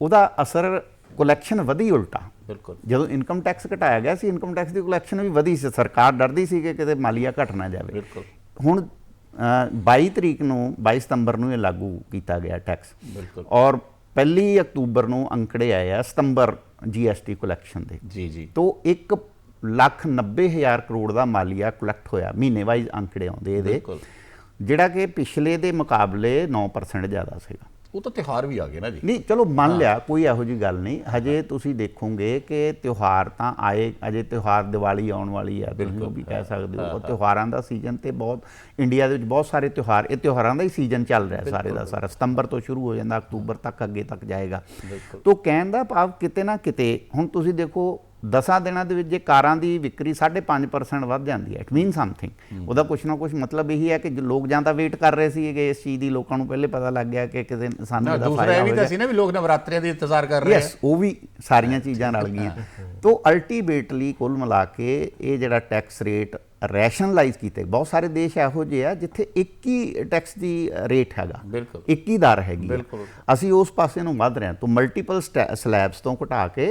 ਉਹਦਾ ਅਸਰ ਕਲੈਕਸ਼ਨ ਵਧੀ ਉਲਟਾ। ਬਿਲਕੁਲ। ਜਦੋਂ ਇਨਕਮ ਟੈਕਸ ਘਟਾਇਆ ਗਿਆ ਸੀ ਇਨਕਮ ਟੈਕਸ ਦੀ ਕਲੈਕਸ਼ਨ ਵੀ ਵਧੀ ਸੀ। ਸਰਕਾਰ ਡਰਦੀ ਸੀ ਕਿ ਕਿਤੇ ਮਾਲੀਆ ਘਟ ਨਾ ਜਾਵੇ। ਬਿਲਕੁਲ। ਹੁਣ ਅ, 22 ਤਰੀਕ ਨੂੰ 22 ਸਤੰਬਰ ਨੂੰ ਇਹ ਲਾਗੂ ਕੀਤਾ ਗਿਆ ਟੈਕਸ ਬਿਲਕੁਲ। ਔਰ ਪਹਿਲੀ ਅਕਤੂਬਰ ਨੂੰ ਅੰਕੜੇ ਆਏ ਆ ਸਤੰਬਰ ਜੀਐਸਟੀ ਕਲੈਕਸ਼ਨ ਦੇ। ਜੀ ਜੀ। ਤੋਂ 1 ਲੱਖ 90 ਹਜ਼ਾਰ ਕਰੋੜ ਦਾ ਮਾਲੀਆ ਕਲੈਕਟ ਹੋਇਆ ਮਹੀਨੇ ਵਾਈਜ਼ ਅੰਕੜੇ ਆਉਂਦੇ ਇਹਦੇ। ਬਿਲਕੁਲ। ਜਿਹੜਾ ਕਿ ਪਿਛਲੇ ਦੇ ਮੁਕਾਬਲੇ 9% ਜ਼ਿਆਦਾ ਸੀਗਾ। ਉਹ ਤਾਂ ਤਿਹਾਰ ਵੀ ਆ ਗਏ ਨਾ ਜੀ। ਨਹੀਂ ਚਲੋ ਮੰਨ ਲਿਆ ਕੋਈ ਇਹੋ ਜੀ ਗੱਲ ਨਹੀਂ। ਹਜੇ ਤੁਸੀਂ ਦੇਖੋਗੇ ਕਿ ਤਿਉਹਾਰ ਤਾਂ ਆਏ ਅਜੇ ਤਿਉਹਾਰ ਦੀਵਾਲੀ ਆਉਣ ਵਾਲੀ ਤੁਸੀਂ ਉਹ ਵੀ ਕਹਿ ਸਕਦੇ ਹੋ। ਉਹ ਤਿਉਹਾਰਾਂ ਦਾ ਸੀਜ਼ਨ ਤੇ ਬਹੁਤ ਇੰਡੀਆ ਦੇ ਵਿੱਚ ਬਹੁਤ ਸਾਰੇ ਤਿਉਹਾਰ ਇਹ ਤਿਉਹਾਰਾਂ ਦਾ ਹੀ ਸੀਜ਼ਨ ਚੱਲ ਰਿਹਾ ਸਾਰੇ ਦਾ ਸਾਰਾ। ਸਤੰਬਰ ਤੋਂ ਸ਼ੁਰੂ ਹੋ ਜਾਂਦਾ ਅਕਤੂਬਰ ਤੱਕ ਅੱਗੇ ਤੱਕ ਜਾਏਗਾ। ਤੋਂ ਕਹਿਣ ਦਾ ਭਾਵ ਕਿਤੇ ਨਾ ਕਿਤੇ ਹੁਣ ਤੁਸੀਂ ਦੇਖੋ 10 ਦਿਨਾਂ ਦੇ ਵਿੱਚ ਜੇ ਕਾਰਾਂ ਦੀ ਵਿਕਰੀ 5.5% ਵੱਧ ਜਾਂਦੀ ਹੈ ਇਟ ਮੀਨ ਸਮਥਿੰਗ ਉਹਦਾ ਕੁਝ ਨਾ ਕੁਝ ਮਤਲਬ ਇਹੀ ਹੈ ਕਿ ਲੋਕ ਜਾਂ ਤਾਂ ਵੇਟ ਕਰ ਰਹੇ ਸੀ ਇਸ ਚੀਜ਼ ਦੀ ਲੋਕਾਂ ਨੂੰ ਪਹਿਲੇ ਪਤਾ ਲੱਗ ਗਿਆ ਕਿ ਕਿਤੇ ਸਾਨੂੰ ਨਾ ਇਹਦਾ ਦੂਸਰਾ ਫਾਇਦਾ ਇਹ ਵੀ ਹੋਵੇਗਾ ਤਾਂ ਸੀ ਨਾ ਵੀ ਲੋਕ ਨਵਰਾਤਰਿਆਂ ਦੀ ਇੰਤਜ਼ਾਰ ਕਰ ਰਹੇ ਆ। ਯੈਸ ਉਹ ਵੀ ਸਾਰੀਆਂ ਚੀਜ਼ਾਂ ਰਲ ਗਈਆਂ। ਤੋਂ ਅਲਟੀਮੇਟਲੀ ਕੁੱਲ ਮਿਲਾ ਕੇ ਇਹ ਜਿਹੜਾ ਟੈਕਸ ਰੇਟ ਰੈਸ਼ਨਲਾਈਜ਼ ਕੀਤੇ। ਬਹੁਤ ਸਾਰੇ ਦੇਸ਼ ਇਹੋ ਜਿਹੇ ਆ ਜਿੱਥੇ ਇੱਕ ਹੀ ਟੈਕਸ ਦੀ ਰੇਟ ਹੈਗਾ। ਬਿਲਕੁਲ। ਇੱਕ ਹੀ ਦਰ ਹੈਗੀ। ਅਸੀਂ ਉਸ ਪਾਸੇ ਨੂੰ ਵੱਧ ਰਹੇ ਹਾਂ। ਤੋਂ ਮਲਟੀਪਲ ਸਲੈਬਸ ਤੋਂ ਘਟਾ ਕੇ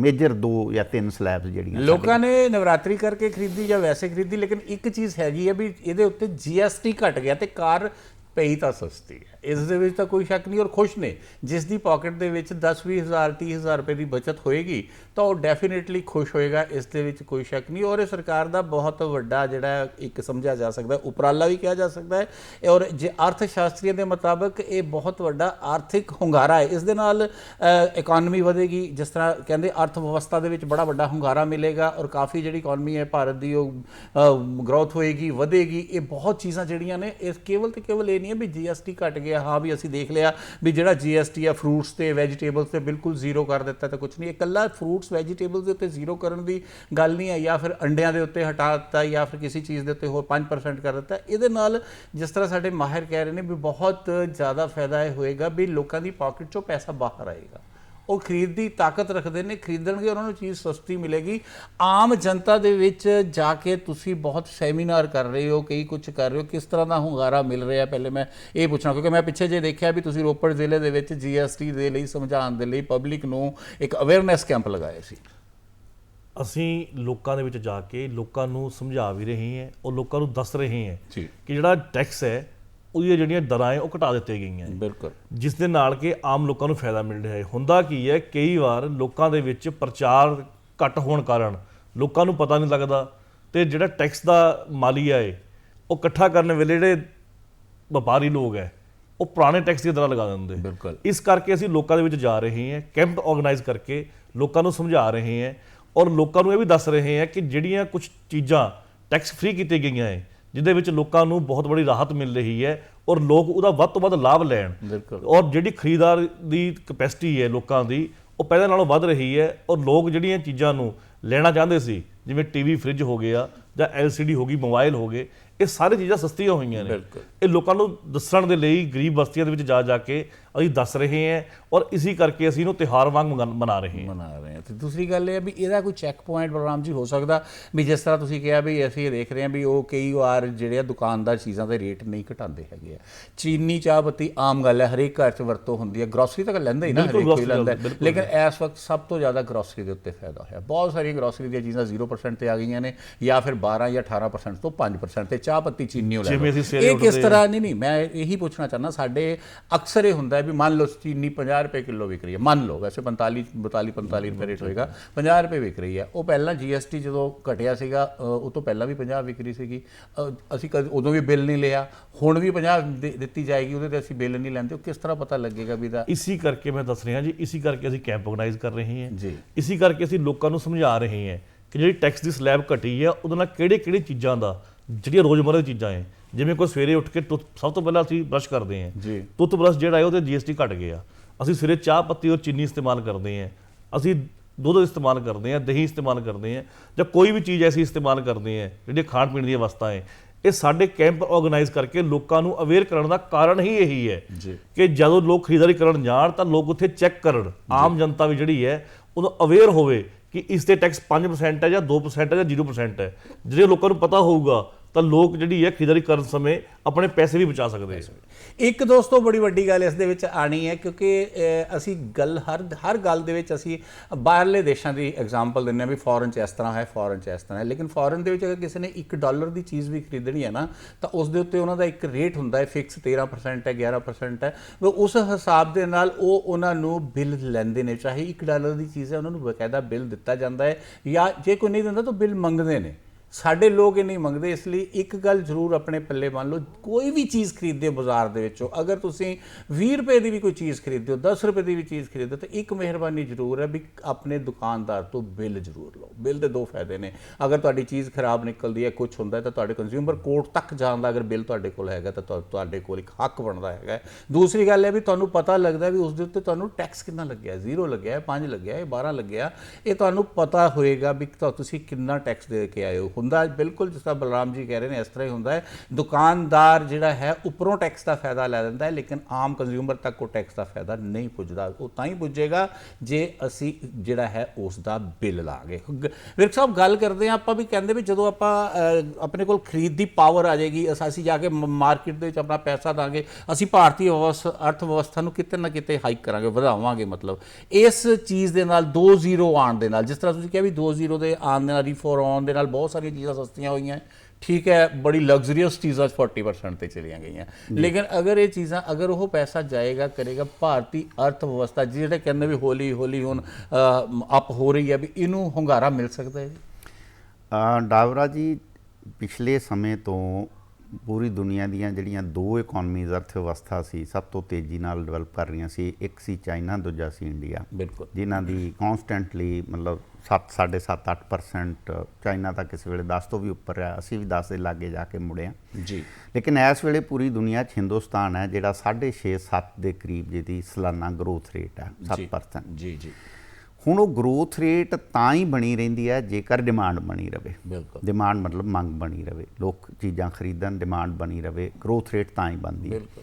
ਮੇਜਰ ਦੋ ਜਾਂ ਤਿੰਨ ਸਲੈਬਸ ਜਿਹੜੀਆਂ ਲੋਕਾਂ ਨੇ ਨਵਰਾਤਰੀ ਕਰਕੇ ਖਰੀਦੀ ਜਾਂ ਵੈਸੇ ਖਰੀਦੀ ਲੇਕਿਨ ਇੱਕ ਚੀਜ਼ ਹੈਗੀ ਹੈ ਵੀ ਇਹਦੇ ਉੱਤੇ ਜੀਐਸਟੀ ਘਟ ਗਿਆ ਤੇ ਕਾਰ ਪਈ ਤਾਂ ਸਸਤੀ ਹੈ। ਇਸ ਦੇ ਵਿੱਚ ਤਾਂ ਕੋਈ ਸ਼ੱਕ ਨਹੀਂ ਔਰ ਖੁਸ਼ ਨੇ। ਜਿਸ ਦੀ ਪਾਕਟ ਦੇ ਵਿੱਚ 10 20 ਹਜ਼ਾਰ 30 ਹਜ਼ਾਰ ਰੁਪਏ ਦੀ ਬਚਤ ਹੋਏਗੀ, ਤਾਂ ਉਹ ਡੈਫੀਨਿਟਲੀ ਖੁਸ਼ ਹੋਏਗਾ। ਇਸ ਦੇ ਵਿੱਚ ਕੋਈ ਸ਼ੱਕ ਨਹੀਂ ਔਰ ਇਹ ਸਰਕਾਰ ਦਾ ਬਹੁਤ ਵੱਡਾ ਜਿਹੜਾ ਇੱਕ ਸਮਝਿਆ ਜਾ ਸਕਦਾ ਹੈ, ਉਪਰਾਲਾ ਵੀ ਕਿਹਾ ਜਾ ਸਕਦਾ ਹੈ ਔਰ ਜੇ ਅਰਥ ਸ਼ਾਸਤਰੀਆਂ ਦੇ ਮੁਤਾਬਕ ਇਹ ਬਹੁਤ ਵੱਡਾ ਆਰਥਿਕ ਹੁੰਗਾਰਾ ਹੈ। ਇਸ ਦੇ ਨਾਲ ਇਕਨੋਮੀ ਵਧੇਗੀ, ਜਿਸ ਤਰ੍ਹਾਂ ਕਹਿੰਦੇ ਅਰਥ ਵਿਵਸਥਾ ਦੇ ਵਿੱਚ ਬੜਾ ਵੱਡਾ ਹੁੰਗਾਰਾ ਮਿਲੇਗਾ ਔਰ ਕਾਫੀ ਜਿਹੜੀ ਇਕਨੋਮੀ ਹੈ ਭਾਰਤ ਦੀ ਉਹ ਗਰੋਥ ਹੋਏਗੀ, ਵਧੇਗੀ। ਇਹ ਬਹੁਤ ਚੀਜ਼ਾਂ ਜਿਹੜੀਆਂ ਨੇ, ਇਹ ਕੇਵਲ ਤੇ ਕੇਵਲ ਇਹ ਨਹੀਂ ਹੈ ਵੀ ਜੀਐਸਟੀ ਘਟ ਗਿਆ ਹਾਂ ਵੀ ਅਸੀਂ ਦੇਖ ਲਿਆ ਵੀ ਜਿਹੜਾ ਜੀਐਸਟੀ ਆ ਫਰੂਟਸ ਤੇ ਵੈਜੀਟੇਬਲਸ ਤੇ ਬਿਲਕੁਲ ਜ਼ੀਰੋ ਕਰ ਦਿੱਤਾ ਤਾਂ ਕੁਝ ਨਹੀਂ। ਇਕੱਲਾ ਫਰੂਟਸ ਵੈਜੀਟੇਬਲਸ ਦੇ ਉੱਤੇ ਜ਼ੀਰੋ ਕਰਨ ਦੀ ਗੱਲ ਨਹੀਂ ਹੈ ਜਾਂ ਫਿਰ ਅੰਡਿਆਂ ਦੇ ਉੱਤੇ ਹਟਾ ਦਿੱਤਾ ਜਾਂ ਫਿਰ ਕਿਸੇ ਚੀਜ਼ ਦੇ ਉੱਤੇ ਹੋਰ 5% ਕਰ ਦਿੱਤਾ। ਇਹਦੇ ਨਾਲ ਜਿਸ ਤਰ੍ਹਾਂ ਸਾਡੇ ਮਾਹਿਰ ਕਹਿ ਰਹੇ ਨੇ ਵੀ ਬਹੁਤ ਜ਼ਿਆਦਾ ਫਾਇਦਾ ਇਹ ਹੋਏਗਾ ਵੀ ਲੋਕਾਂ ਦੀ ਪਾਕਟ ਚੋਂ ਪੈਸਾ ਬਾਹਰ ਆਏਗਾ। ਉਹ ਖਰੀਦ ਦੀ ਤਾਕਤ ਰੱਖਦੇ ਨੇ ਖਰੀਦਣਗੇ ਉਹਨਾਂ ਨੂੰ ਚੀਜ਼ ਸਸਤੀ ਮਿਲੇਗੀ। ਆਮ ਜਨਤਾ ਦੇ ਵਿੱਚ ਜਾ ਕੇ ਤੁਸੀਂ ਬਹੁਤ ਸੈਮੀਨਾਰ ਕਰ ਰਹੇ ਹੋ ਕਈ ਕੁਝ ਕਰ ਰਹੇ ਹੋ ਕਿਸ ਤਰ੍ਹਾਂ ਦਾ ਹੁੰਗਾਰਾ ਮਿਲ ਰਿਹਾ? ਪਹਿਲੇ ਮੈਂ ਇਹ ਪੁੱਛਣਾ ਕਿਉਂਕਿ ਮੈਂ ਪਿੱਛੇ ਜੇ ਦੇਖਿਆ ਵੀ ਤੁਸੀਂ ਰੋਪੜ ਜ਼ਿਲ੍ਹੇ ਦੇ ਵਿੱਚ ਜੀਐਸਟੀ ਦੇ ਲਈ ਸਮਝਾਉਣ ਦੇ ਲਈ ਪਬਲਿਕ ਨੂੰ ਇੱਕ ਅਵੇਅਰਨੈਸ ਕੈਂਪ ਲਗਾਏ ਸੀ। ਅਸੀਂ ਲੋਕਾਂ ਦੇ ਵਿੱਚ ਜਾ ਕੇ ਲੋਕਾਂ ਨੂੰ ਸਮਝਾ ਵੀ ਰਹੇ ਹਾਂ ਉਹ ਲੋਕਾਂ ਨੂੰ ਦੱਸ ਰਹੇ ਹਾਂ। ਕਿ ਜਿਹੜਾ ਟੈਕਸ ਹੈ ਉਹਦੀਆਂ ਜਿਹੜੀਆਂ ਦਰਾਂ ਹੈ ਉਹ ਘਟਾ ਦਿੱਤੀਆਂ ਗਈਆਂ ਹੈ ਬਿਲਕੁਲ। ਜਿਸ ਦੇ ਨਾਲ ਕਿ ਆਮ ਲੋਕਾਂ ਨੂੰ ਫਾਇਦਾ ਮਿਲ ਰਿਹਾ ਹੈ। ਹੁੰਦਾ ਕੀ ਹੈ ਕਈ ਵਾਰ ਲੋਕਾਂ ਦੇ ਵਿੱਚ ਪ੍ਰਚਾਰ ਘੱਟ ਹੋਣ ਕਾਰਨ ਲੋਕਾਂ ਨੂੰ ਪਤਾ ਨਹੀਂ ਲੱਗਦਾ ਤੇ ਜਿਹੜਾ ਟੈਕਸ ਦਾ ਮਾਲੀਆ ਹੈ ਉਹ ਇਕੱਠਾ ਕਰਨ ਵੇਲੇ ਜਿਹੜੇ ਵਪਾਰੀ ਲੋਕ ਹੈ ਉਹ ਪੁਰਾਣੇ ਟੈਕਸ ਦੀ ਦਰਾਂ ਲਗਾ ਦਿੰਦੇ ਬਿਲਕੁਲ। ਇਸ ਕਰਕੇ ਅਸੀਂ ਲੋਕਾਂ ਦੇ ਵਿੱਚ ਜਾ ਰਹੇ ਹਾਂ ਕੈਂਪ ਆਰਗੇਨਾਈਜ਼ ਕਰਕੇ ਲੋਕਾਂ ਨੂੰ ਸਮਝਾ ਰਹੇ ਹਾਂ ਔਰ ਲੋਕਾਂ ਨੂੰ ਇਹ ਵੀ ਦੱਸ ਰਹੇ ਹਾਂ ਕਿ ਜਿਹੜੀਆਂ ਕੁਝ ਚੀਜ਼ਾਂ ਟੈਕਸ ਫ੍ਰੀ ਕੀਤੇ ਗਈਆਂ ਹੈ ਜਿਹਦੇ ਵਿੱਚ ਲੋਕਾਂ ਨੂੰ ਬਹੁਤ ਬੜੀ ਰਾਹਤ ਮਿਲ ਰਹੀ ਹੈ ਔਰ ਲੋਕ ਉਹਦਾ ਵੱਧ ਤੋਂ ਵੱਧ ਲਾਭ ਲੈਣ ਬਿਲਕੁਲ। ਔਰ ਜਿਹੜੀ ਖਰੀਦਦਾਰ ਦੀ ਕਪੈਸਿਟੀ ਹੈ ਲੋਕਾਂ ਦੀ ਉਹ ਪਹਿਲਾਂ ਨਾਲੋਂ ਵੱਧ ਰਹੀ ਹੈ ਔਰ ਲੋਕ ਜਿਹੜੀਆਂ ਚੀਜ਼ਾਂ ਨੂੰ ਲੈਣਾ ਚਾਹੁੰਦੇ ਸੀ ਜਿਵੇਂ ਟੀਵੀ ਫ੍ਰਿਜ ਹੋ ਗਿਆ ਜਾਂ LCD ਹੋ ਗਈ ਮੋਬਾਈਲ ਹੋ ਗਏ ਇਹ ਸਾਰੀ ਚੀਜ਼ਾਂ ਸਸਤੀਆਂ ਹੋਈਆਂ ਨੇ। ਇਹ ਲੋਕਾਂ ਨੂੰ ਦੱਸਣ ਦੇ ਲਈ ਗਰੀਬ ਬਸਤੀਆਂ ਦੇ ਵਿੱਚ ਜਾ ਜਾ ਕੇ ਅਸੀਂ ਦੱਸ ਰਹੇ ਹਾਂ ਔਰ ਇਸੇ ਕਰਕੇ ਅਸੀਂ ਇਹਨੂੰ ਤਿਉਹਾਰ ਵਾਂਗ ਮਨਾ- ਰਹੇ ਹਾਂ। ਮਨਾ ਰਹੇ ਹਾਂ। ਤੇ ਦੂਸਰੀ ਗੱਲ ਇਹ ਹੈ ਵੀ ਇਹਦਾ ਕੋਈ ਚੈੱਕ ਪੁਆਇੰਟ ਬਲਰਾਮ ਜੀ ਹੋ ਸਕਦਾ ਵੀ ਜਿਸ ਤਰ੍ਹਾਂ ਤੁਸੀਂ ਕਿਹਾ ਵੀ ਅਸੀਂ ਇਹ ਦੇਖ ਰਹੇ ਹਾਂ ਵੀ ਉਹ ਕਈ ਵਾਰ ਜਿਹੜੇ ਆ ਦੁਕਾਨਦਾਰ ਚੀਜ਼ਾਂ ਦੇ ਰੇਟ ਨਹੀਂ ਘਟਾਉਂਦੇ ਹੈਗੇ ਆ। ਚੀਨੀ ਚਾਹ ਪੱਤੀ ਆਮ ਗੱਲ ਹੈ ਹਰੇਕ ਘਰ 'ਚ ਵਰਤੋਂ ਹੁੰਦੀ ਹੈ। ਗਰੋਸਰੀ ਤਾਂ ਲੈਂਦਾ ਹੀ ਨਾ ਹਰੇਕ ਕੋਈ ਲੈਂਦਾ। ਹੈ। ਲੇਕਿਨ ਇਸ ਵਕਤ ਸਭ ਤੋਂ ਜ਼ਿਆਦਾ ਗਰੋਸਰੀ ਦੇ ਉੱਤੇ ਫਾਇਦਾ ਹੋਇਆ। ਬਹੁਤ ਸਾਰੀਆਂ ਗਰੋਸਰੀ ਦੀਆਂ ਚੀਜ਼ਾਂ 0% ਤੇ ਆ ਗਈਆਂ ਨੇ ਜਾਂ ਫਿਰ 12 ਜਾਂ 18% ਤੋਂ 5% ਤੇ ਚਾਹ ਪੱਤੀ ਚੀਨੀ ਉਹ ਲੈ ਇਹ ਕਿਸ ਤਰ੍ਹਾਂ? ਨਹੀਂ ਨਹੀਂ ਮੈਂ ਇਹੀ ਪੁੱਛਣਾ ਚਾਹੁੰਦਾ ਸਾਡੇ ਅਕਸਰ ਇਹ ਹੁੰਦਾ ਹੈ ਵੀ ਮੰਨ ਲਓ ਚੀਨੀ 50 ਰੁਪਏ ਕਿਲੋ ਵਿਕ ਰਹੀ ਹੈ ਮੰਨ ਲਓ ਵੈਸੇ 45 42 45 ਰੁਪਏ ਰੇਟ ਹੋਏਗਾ 50 ਰੁਪਏ ਵਿਕ ਰਹੀ ਹੈ ਉਹ ਪਹਿਲਾਂ GST ਜਦੋਂ ਘਟਿਆ ਸੀਗਾ ਉਹ ਤੋਂ ਪਹਿਲਾਂ ਵੀ 50 ਵਿਕ ਰਹੀ ਸੀਗੀ ਅਸੀਂ ਕਦੇ ਉਦੋਂ ਵੀ ਬਿੱਲ ਨਹੀਂ ਲਿਆ ਹੁਣ ਵੀ 50 ਦੇ- ਦਿੱਤੀ ਜਾਏਗੀ ਉਹਦੇ ਤੇ ਅਸੀਂ ਬਿੱਲ ਨਹੀਂ ਲੈਂਦੇ ਉਹ ਕਿਸ ਤਰ੍ਹਾਂ ਪਤਾ ਲੱਗੇਗਾ ਵੀ ਦਾ ਇਸੀ ਕਰਕੇ ਮੈਂ ਦੱਸ ਰਿਹਾ ਜੀ ਇਸੀ ਕਰਕੇ ਅਸੀਂ ਕੈਂਪ ਆਰਗੇਨਾਈਜ਼ ਕਰ ਰਹੇ ਹਾਂ ਜੀ। ਇਸੀ ਕਰਕੇ ਅਸੀਂ ਲੋਕਾਂ ਨੂੰ ਸਮਝਾ ਰਹੇ ਹਾਂ ਕਿ ਜਿਹੜੀ ਟੈਕਸ ਦੀ ਸਲੈਬ ਘਟੀ ਹੈ ਉਹਦੇ ਨਾਲ ਕਿਹੜੇ ਕਿਹੜੇ ਚੀਜ਼ਾਂ ਦਾ ਜਿਹੜੀਆਂ ਰੋਜ਼ਮਰਰਾ ਦੀਆਂ ਚੀਜ਼ਾਂ ਹੈ ਜਿਵੇਂ ਕੋਈ ਸਵੇਰੇ ਉੱਠ ਕੇ ਟੁੱਥ ਸਭ ਤੋਂ ਪਹਿਲਾਂ ਅਸੀਂ ਬ੍ਰਸ਼ ਕਰਦੇ ਹਾਂ। ਜੀ। ਟੁੱਥ ਬ੍ਰਸ਼ ਜਿਹੜਾ ਹੈ ਉਹਦੇ GST ਘਟ ਗਿਆ। ਅਸੀਂ ਸਵੇਰੇ ਚਾਹ ਪੱਤੀ ਔਰ ਚੀਨੀ ਇਸਤੇਮਾਲ ਕਰਦੇ ਹਾਂ। ਅਸੀਂ ਦੁੱਧ ਇਸਤੇਮਾਲ ਕਰਦੇ ਹਾਂ ਦਹੀਂ ਇਸਤੇਮਾਲ ਕਰਦੇ ਹਾਂ ਜਾਂ ਕੋਈ ਵੀ ਚੀਜ਼ ਐਸੀ ਇਸਤੇਮਾਲ ਕਰਦੇ ਹਾਂ ਜਿਹੜੀ ਖਾਣ ਪੀਣ ਦੀਆਂ ਵਸਤਾਂ ਹੈ। ਇਹ ਸਾਡੇ ਕੈਂਪ ਆਰਗੇਨਾਈਜ਼ ਕਰਕੇ ਲੋਕਾਂ ਨੂੰ ਅਵੇਅਰ ਕਰਨ ਦਾ ਕਾਰਨ ਹੀ ਇਹੀ ਹੈ। ਕਿ ਜਦੋਂ ਲੋਕ ਖਰੀਦਦਾਰੀ ਕਰਨ ਜਾਣ ਤਾਂ ਲੋਕ ਉੱਥੇ ਚੈੱਕ ਕਰਨ। ਆਮ ਜਨਤਾ ਵੀ ਜਿਹੜੀ ਹੈ ਉਹਨੂੰ ਅਵੇਅਰ ਹੋਵੇ ਕਿ ਇਸ ਤੇ ਟੈਕਸ 5% ਹੈ ਜਾਂ 2% ਹੈ ਜਾਂ 0% ਹੈ। ਜਿਹੜੇ ਲੋਕਾਂ ਨੂੰ ਪਤਾ ਹੋਊਗਾ ਤਾਂ ਲੋਕ ਜਿਹੜੀ ਹੈ ਖਰੀਦਦਾਰੀ ਕਰਨ ਸਮੇਂ ਆਪਣੇ ਪੈਸੇ ਵੀ ਬਚਾ ਸਕਦੇ ਹੈ। ਇੱਕ ਦੋਸਤੋ, ਬੜੀ ਵੱਡੀ ਗੱਲ ਇਸ ਦੇ ਵਿੱਚ ਆਣੀ ਹੈ, ਕਿਉਂਕਿ ਅਸੀਂ ਗੱਲ ਹਰ ਹਰ ਗੱਲ ਦੇ ਵਿੱਚ ਅਸੀਂ ਬਾਹਰਲੇ ਦੇਸ਼ਾਂ ਦੀ ਐਗਜ਼ਾਮਪਲ ਦਿੰਦੇ ਹਾਂ ਵੀ ਫੋਰਨ 'ਚ ਇਸ ਤਰ੍ਹਾਂ ਹੈ ਫੋਰਨ 'ਚ ਇਸ ਤਰ੍ਹਾਂ ਹੈ। ਲੇਕਿਨ ਫੋਰਨ ਦੇ ਵਿੱਚ ਅਗਰ ਕਿਸੇ ਨੇ 1 ਡਾਲਰ ਦੀ ਚੀਜ਼ ਵੀ ਖਰੀਦਣੀ ਹੈ ਨਾ, ਤਾਂ ਉਸ ਦੇ ਉੱਤੇ ਉਹਨਾਂ ਦਾ ਇੱਕ ਰੇਟ ਹੁੰਦਾ ਹੈ ਫਿਕਸ 13% ਹੈ 11% ਹੈ। ਉਹ ਉਸ ਹਿਸਾਬ ਦੇ ਨਾਲ ਉਹ ਉਹਨਾਂ ਨੂੰ ਬਿੱਲ ਲੈਂਦੇ ਨੇ, ਚਾਹੇ 1 ਡਾਲਰ ਦੀ ਚੀਜ਼ ਹੈ, ਉਹਨਾਂ ਨੂੰ ਬਕਾਇਦਾ ਬਿੱਲ ਦਿੱਤਾ ਜਾਂਦਾ ਹੈ, ਜਾਂ ਜੇ ਕੋਈ ਨਹੀਂ ਦਿੰਦਾ ਤਾਂ ਬਿੱਲ ਮੰਗਦੇ ਨੇ। ਸਾਡੇ ਲੋਕ ਇਹ ਨਹੀਂ ਮੰਗਦੇ, ਇਸ ਲਈ ਇੱਕ ਗੱਲ ਜ਼ਰੂਰ ਆਪਣੇ ਪੱਲੇ ਮੰਨ ਲਓ, ਕੋਈ ਵੀ ਚੀਜ਼ ਖਰੀਦਦੇ ਹੋ ਬਾਜ਼ਾਰ ਦੇ ਵਿੱਚੋਂ, ਅਗਰ ਤੁਸੀਂ 20 ਰੁਪਏ ਦੀ ਵੀ ਕੋਈ ਚੀਜ਼ ਖਰੀਦਦੇ ਹੋ 10 ਰੁਪਏ ਦੀ ਵੀ ਚੀਜ਼ ਖਰੀਦਦੇ ਹੋ, ਤਾਂ ਇੱਕ ਮਿਹਰਬਾਨੀ ਜ਼ਰੂਰ ਹੈ ਵੀ ਆਪਣੇ ਦੁਕਾਨਦਾਰ ਤੋਂ ਬਿੱਲ ਜ਼ਰੂਰ ਲਓ। ਬਿੱਲ ਦੇ ਦੋ ਫਾਇਦੇ ਨੇ। ਅਗਰ ਤੁਹਾਡੀ ਚੀਜ਼ ਖਰਾਬ ਨਿਕਲਦੀ ਹੈ ਕੁਝ ਹੁੰਦਾ ਤਾਂ ਤੁਹਾਡੇ ਕੰਜ਼ਿਊਮਰ ਕੋਰਟ ਤੱਕ ਜਾਣ ਦਾ ਅਗਰ ਬਿੱਲ ਤੁਹਾਡੇ ਕੋਲ ਹੈਗਾ, ਤਾਂ ਤੁਹਾਡੇ ਕੋਲ ਇੱਕ ਹੱਕ ਬਣਦਾ ਹੈਗਾ ਦੂਸਰੀ ਗੱਲ ਹੈ ਵੀ ਤੁਹਾਨੂੰ ਪਤਾ ਲੱਗਦਾ ਵੀ ਉਸ ਦੇ ਉੱਤੇ ਤੁਹਾਨੂੰ ਟੈਕਸ ਕਿੰਨਾ ਲੱਗਿਆ ਜ਼ੀਰੋ ਲੱਗਿਆ ਹੈ 5 ਲੱਗਿਆ ਹੈ 12 ਲੱਗਿਆ। ਇਹ ਤੁਹਾਨੂੰ ਪਤਾ ਹੋਏਗਾ ਵੀ ਤੁਸੀਂ ਕਿੰਨਾ ਟੈਕਸ ਦੇ ਕੇ ਆਏ ਹੋ। ਹੁੰਦਾ ਬਿਲਕੁਲ ਜਿਸ ਤਰ੍ਹਾਂ ਬਲਰਾਮ ਜੀ ਕਹਿ ਰਹੇ ਨੇ, ਇਸ ਤਰ੍ਹਾਂ ਹੀ ਹੁੰਦਾ ਹੈ। ਦੁਕਾਨਦਾਰ ਜਿਹੜਾ ਹੈ, ਉੱਪਰੋਂ ਟੈਕਸ ਦਾ ਫਾਇਦਾ ਲੈ ਲੈਂਦਾ ਹੈ, ਲੇਕਿਨ ਆਮ ਕੰਜ਼ਿਊਮਰ ਤੱਕ ਉਹ ਟੈਕਸ ਦਾ ਫਾਇਦਾ ਨਹੀਂ ਪੁੱਜਦਾ। ਉਹ ਤਾਂ ਹੀ ਪੁੱਜੇਗਾ ਜੇ ਅਸੀਂ ਜਿਹੜਾ ਹੈ, ਉਸ ਦਾ ਬਿੱਲ ਲਾਗੇ। ਵਿਰਕ ਸਾਹਿਬ, ਗੱਲ ਕਰਦੇ ਹਾਂ, ਆਪਾਂ ਵੀ ਕਹਿੰਦੇ ਵੀ ਜਦੋਂ ਆਪਾਂ ਆਪਣੇ ਕੋਲ ਖਰੀਦ ਦੀ ਪਾਵਰ ਆ ਜਾਏਗੀ, ਅਸੀਂ ਜਾ ਕੇ ਮਾਰਕੀਟ ਦੇ ਵਿੱਚ ਆਪਣਾ ਪੈਸਾ ਦਾਂਗੇ, ਅਸੀਂ ਭਾਰਤੀ ਅਵਸ- ਅਰਥ ਵਿਵਸਥਾ ਨੂੰ ਕਿਤੇ ਨਾ ਕਿਤੇ ਹਾਈਕ ਕਰਾਂਗੇ, ਵਧਾਵਾਂਗੇ ਮਤਲਬ। ਇਸ ਚੀਜ਼ ਦੇ ਨਾਲ 2-0 ਆਉਣ ਦੇ ਨਾਲ, ਜਿਸ ਤਰ੍ਹਾਂ ਤੁਸੀਂ ਕਿਹਾ ਵੀ 2-0 ਦੇ ਆਉਣ ਦੇ ਨਾਲ ਰੀਫੋਰ ਆਉਣ ਦੇ ਨਾਲ ਬਹੁਤ ਸਾਰੀਆਂ ਚੀਜ਼ਾਂ ਸਸਤੀਆਂ ਹੋਈਆਂ ਠੀਕ ਹੈ ਬੜੀ ਲਗਜ਼ਰੀਅਸ ਚੀਜ਼ਾਂ 'ਚ 40% ਤੇ ਚਲੀਆਂ ਗਈਆਂ। ਲੇਕਿਨ ਅਗਰ ਇਹ ਚੀਜ਼ਾਂ ਅਗਰ ਉਹ ਪੈਸਾ ਜਾਏਗਾ ਕਰੇਗਾ ਭਾਰਤੀ ਅਰਥ ਵਿਵਸਥਾ ਜਿਹੜੇ ਕਹਿੰਦੇ ਵੀ ਹੌਲੀ ਹੌਲੀ ਹੁਣ ਅਪ ਹੋ ਰਹੀ ਹੈ ਵੀ ਇਹਨੂੰ ਹੁੰਗਾਰਾ ਮਿਲ ਸਕਦਾ ਹੈ ਡਾਵਰਾ ਜੀ ਪਿਛਲੇ ਸਮੇਂ ਤੋਂ ਪੂਰੀ ਦੁਨੀਆ ਦੀਆਂ ਜਿਹੜੀਆਂ ਦੋ ਇਕਨੋਮੀਜ਼ ਅਰਥ ਵਿਵਸਥਾ ਸੀ ਸਭ ਤੋਂ ਤੇਜ਼ੀ ਨਾਲ ਡਿਵੈਲਪ ਕਰ ਰਹੀਆਂ ਸੀ ਇੱਕ ਸੀ ਚਾਈਨਾ ਦੂਜਾ ਸੀ ਇੰਡੀਆ। ਬਿਲਕੁਲ। ਜਿਨ੍ਹਾਂ ਦੀ ਕਨਸਟੈਂਟਲੀ ਮਤਲਬ 7 7.5 8% ਚਾਈਨਾ ਤਾਂ ਕਿਸੇ ਵੇਲੇ 10 ਤੋਂ ਵੀ ਉੱਪਰ ਆ ਅਸੀਂ ਵੀ 10 ਦੇ ਲਾਗੇ ਜਾ ਕੇ ਮੁੜੇ ਆ। ਜੀ। ਲੇਕਿਨ ਇਸ ਵੇਲੇ ਪੂਰੀ ਦੁਨੀਆ 'ਚ ਹਿੰਦੁਸਤਾਨ ਹੈ ਜਿਹੜਾ 6.5 7 ਦੇ ਕਰੀਬ ਜਿਹਦੀ ਸਾਲਾਨਾ ਗਰੋਥ ਰੇਟ ਹੈ 7% ਜੀ। ਜੀ ਹੁਣ ਉਹ ਗਰੋਥ ਰੇਟ ਤਾਂ ਹੀ ਬਣੀ ਰਹਿੰਦੀ ਹੈ ਜੇਕਰ ਡਿਮਾਂਡ ਬਣੀ ਰਵੇ। ਬਿਲਕੁਲ। ਡਿਮਾਂਡ ਮਤਲਬ ਮੰਗ ਬਣੀ ਰਵੇ। ਲੋਕ ਚੀਜ਼ਾਂ ਖਰੀਦਣ ਡਿਮਾਂਡ ਬਣੀ ਰਵੇ ਗਰੋਥ ਰੇਟ ਤਾਂ ਹੀ ਬਣਦੀ ਹੈ। ਬਿਲਕੁਲ।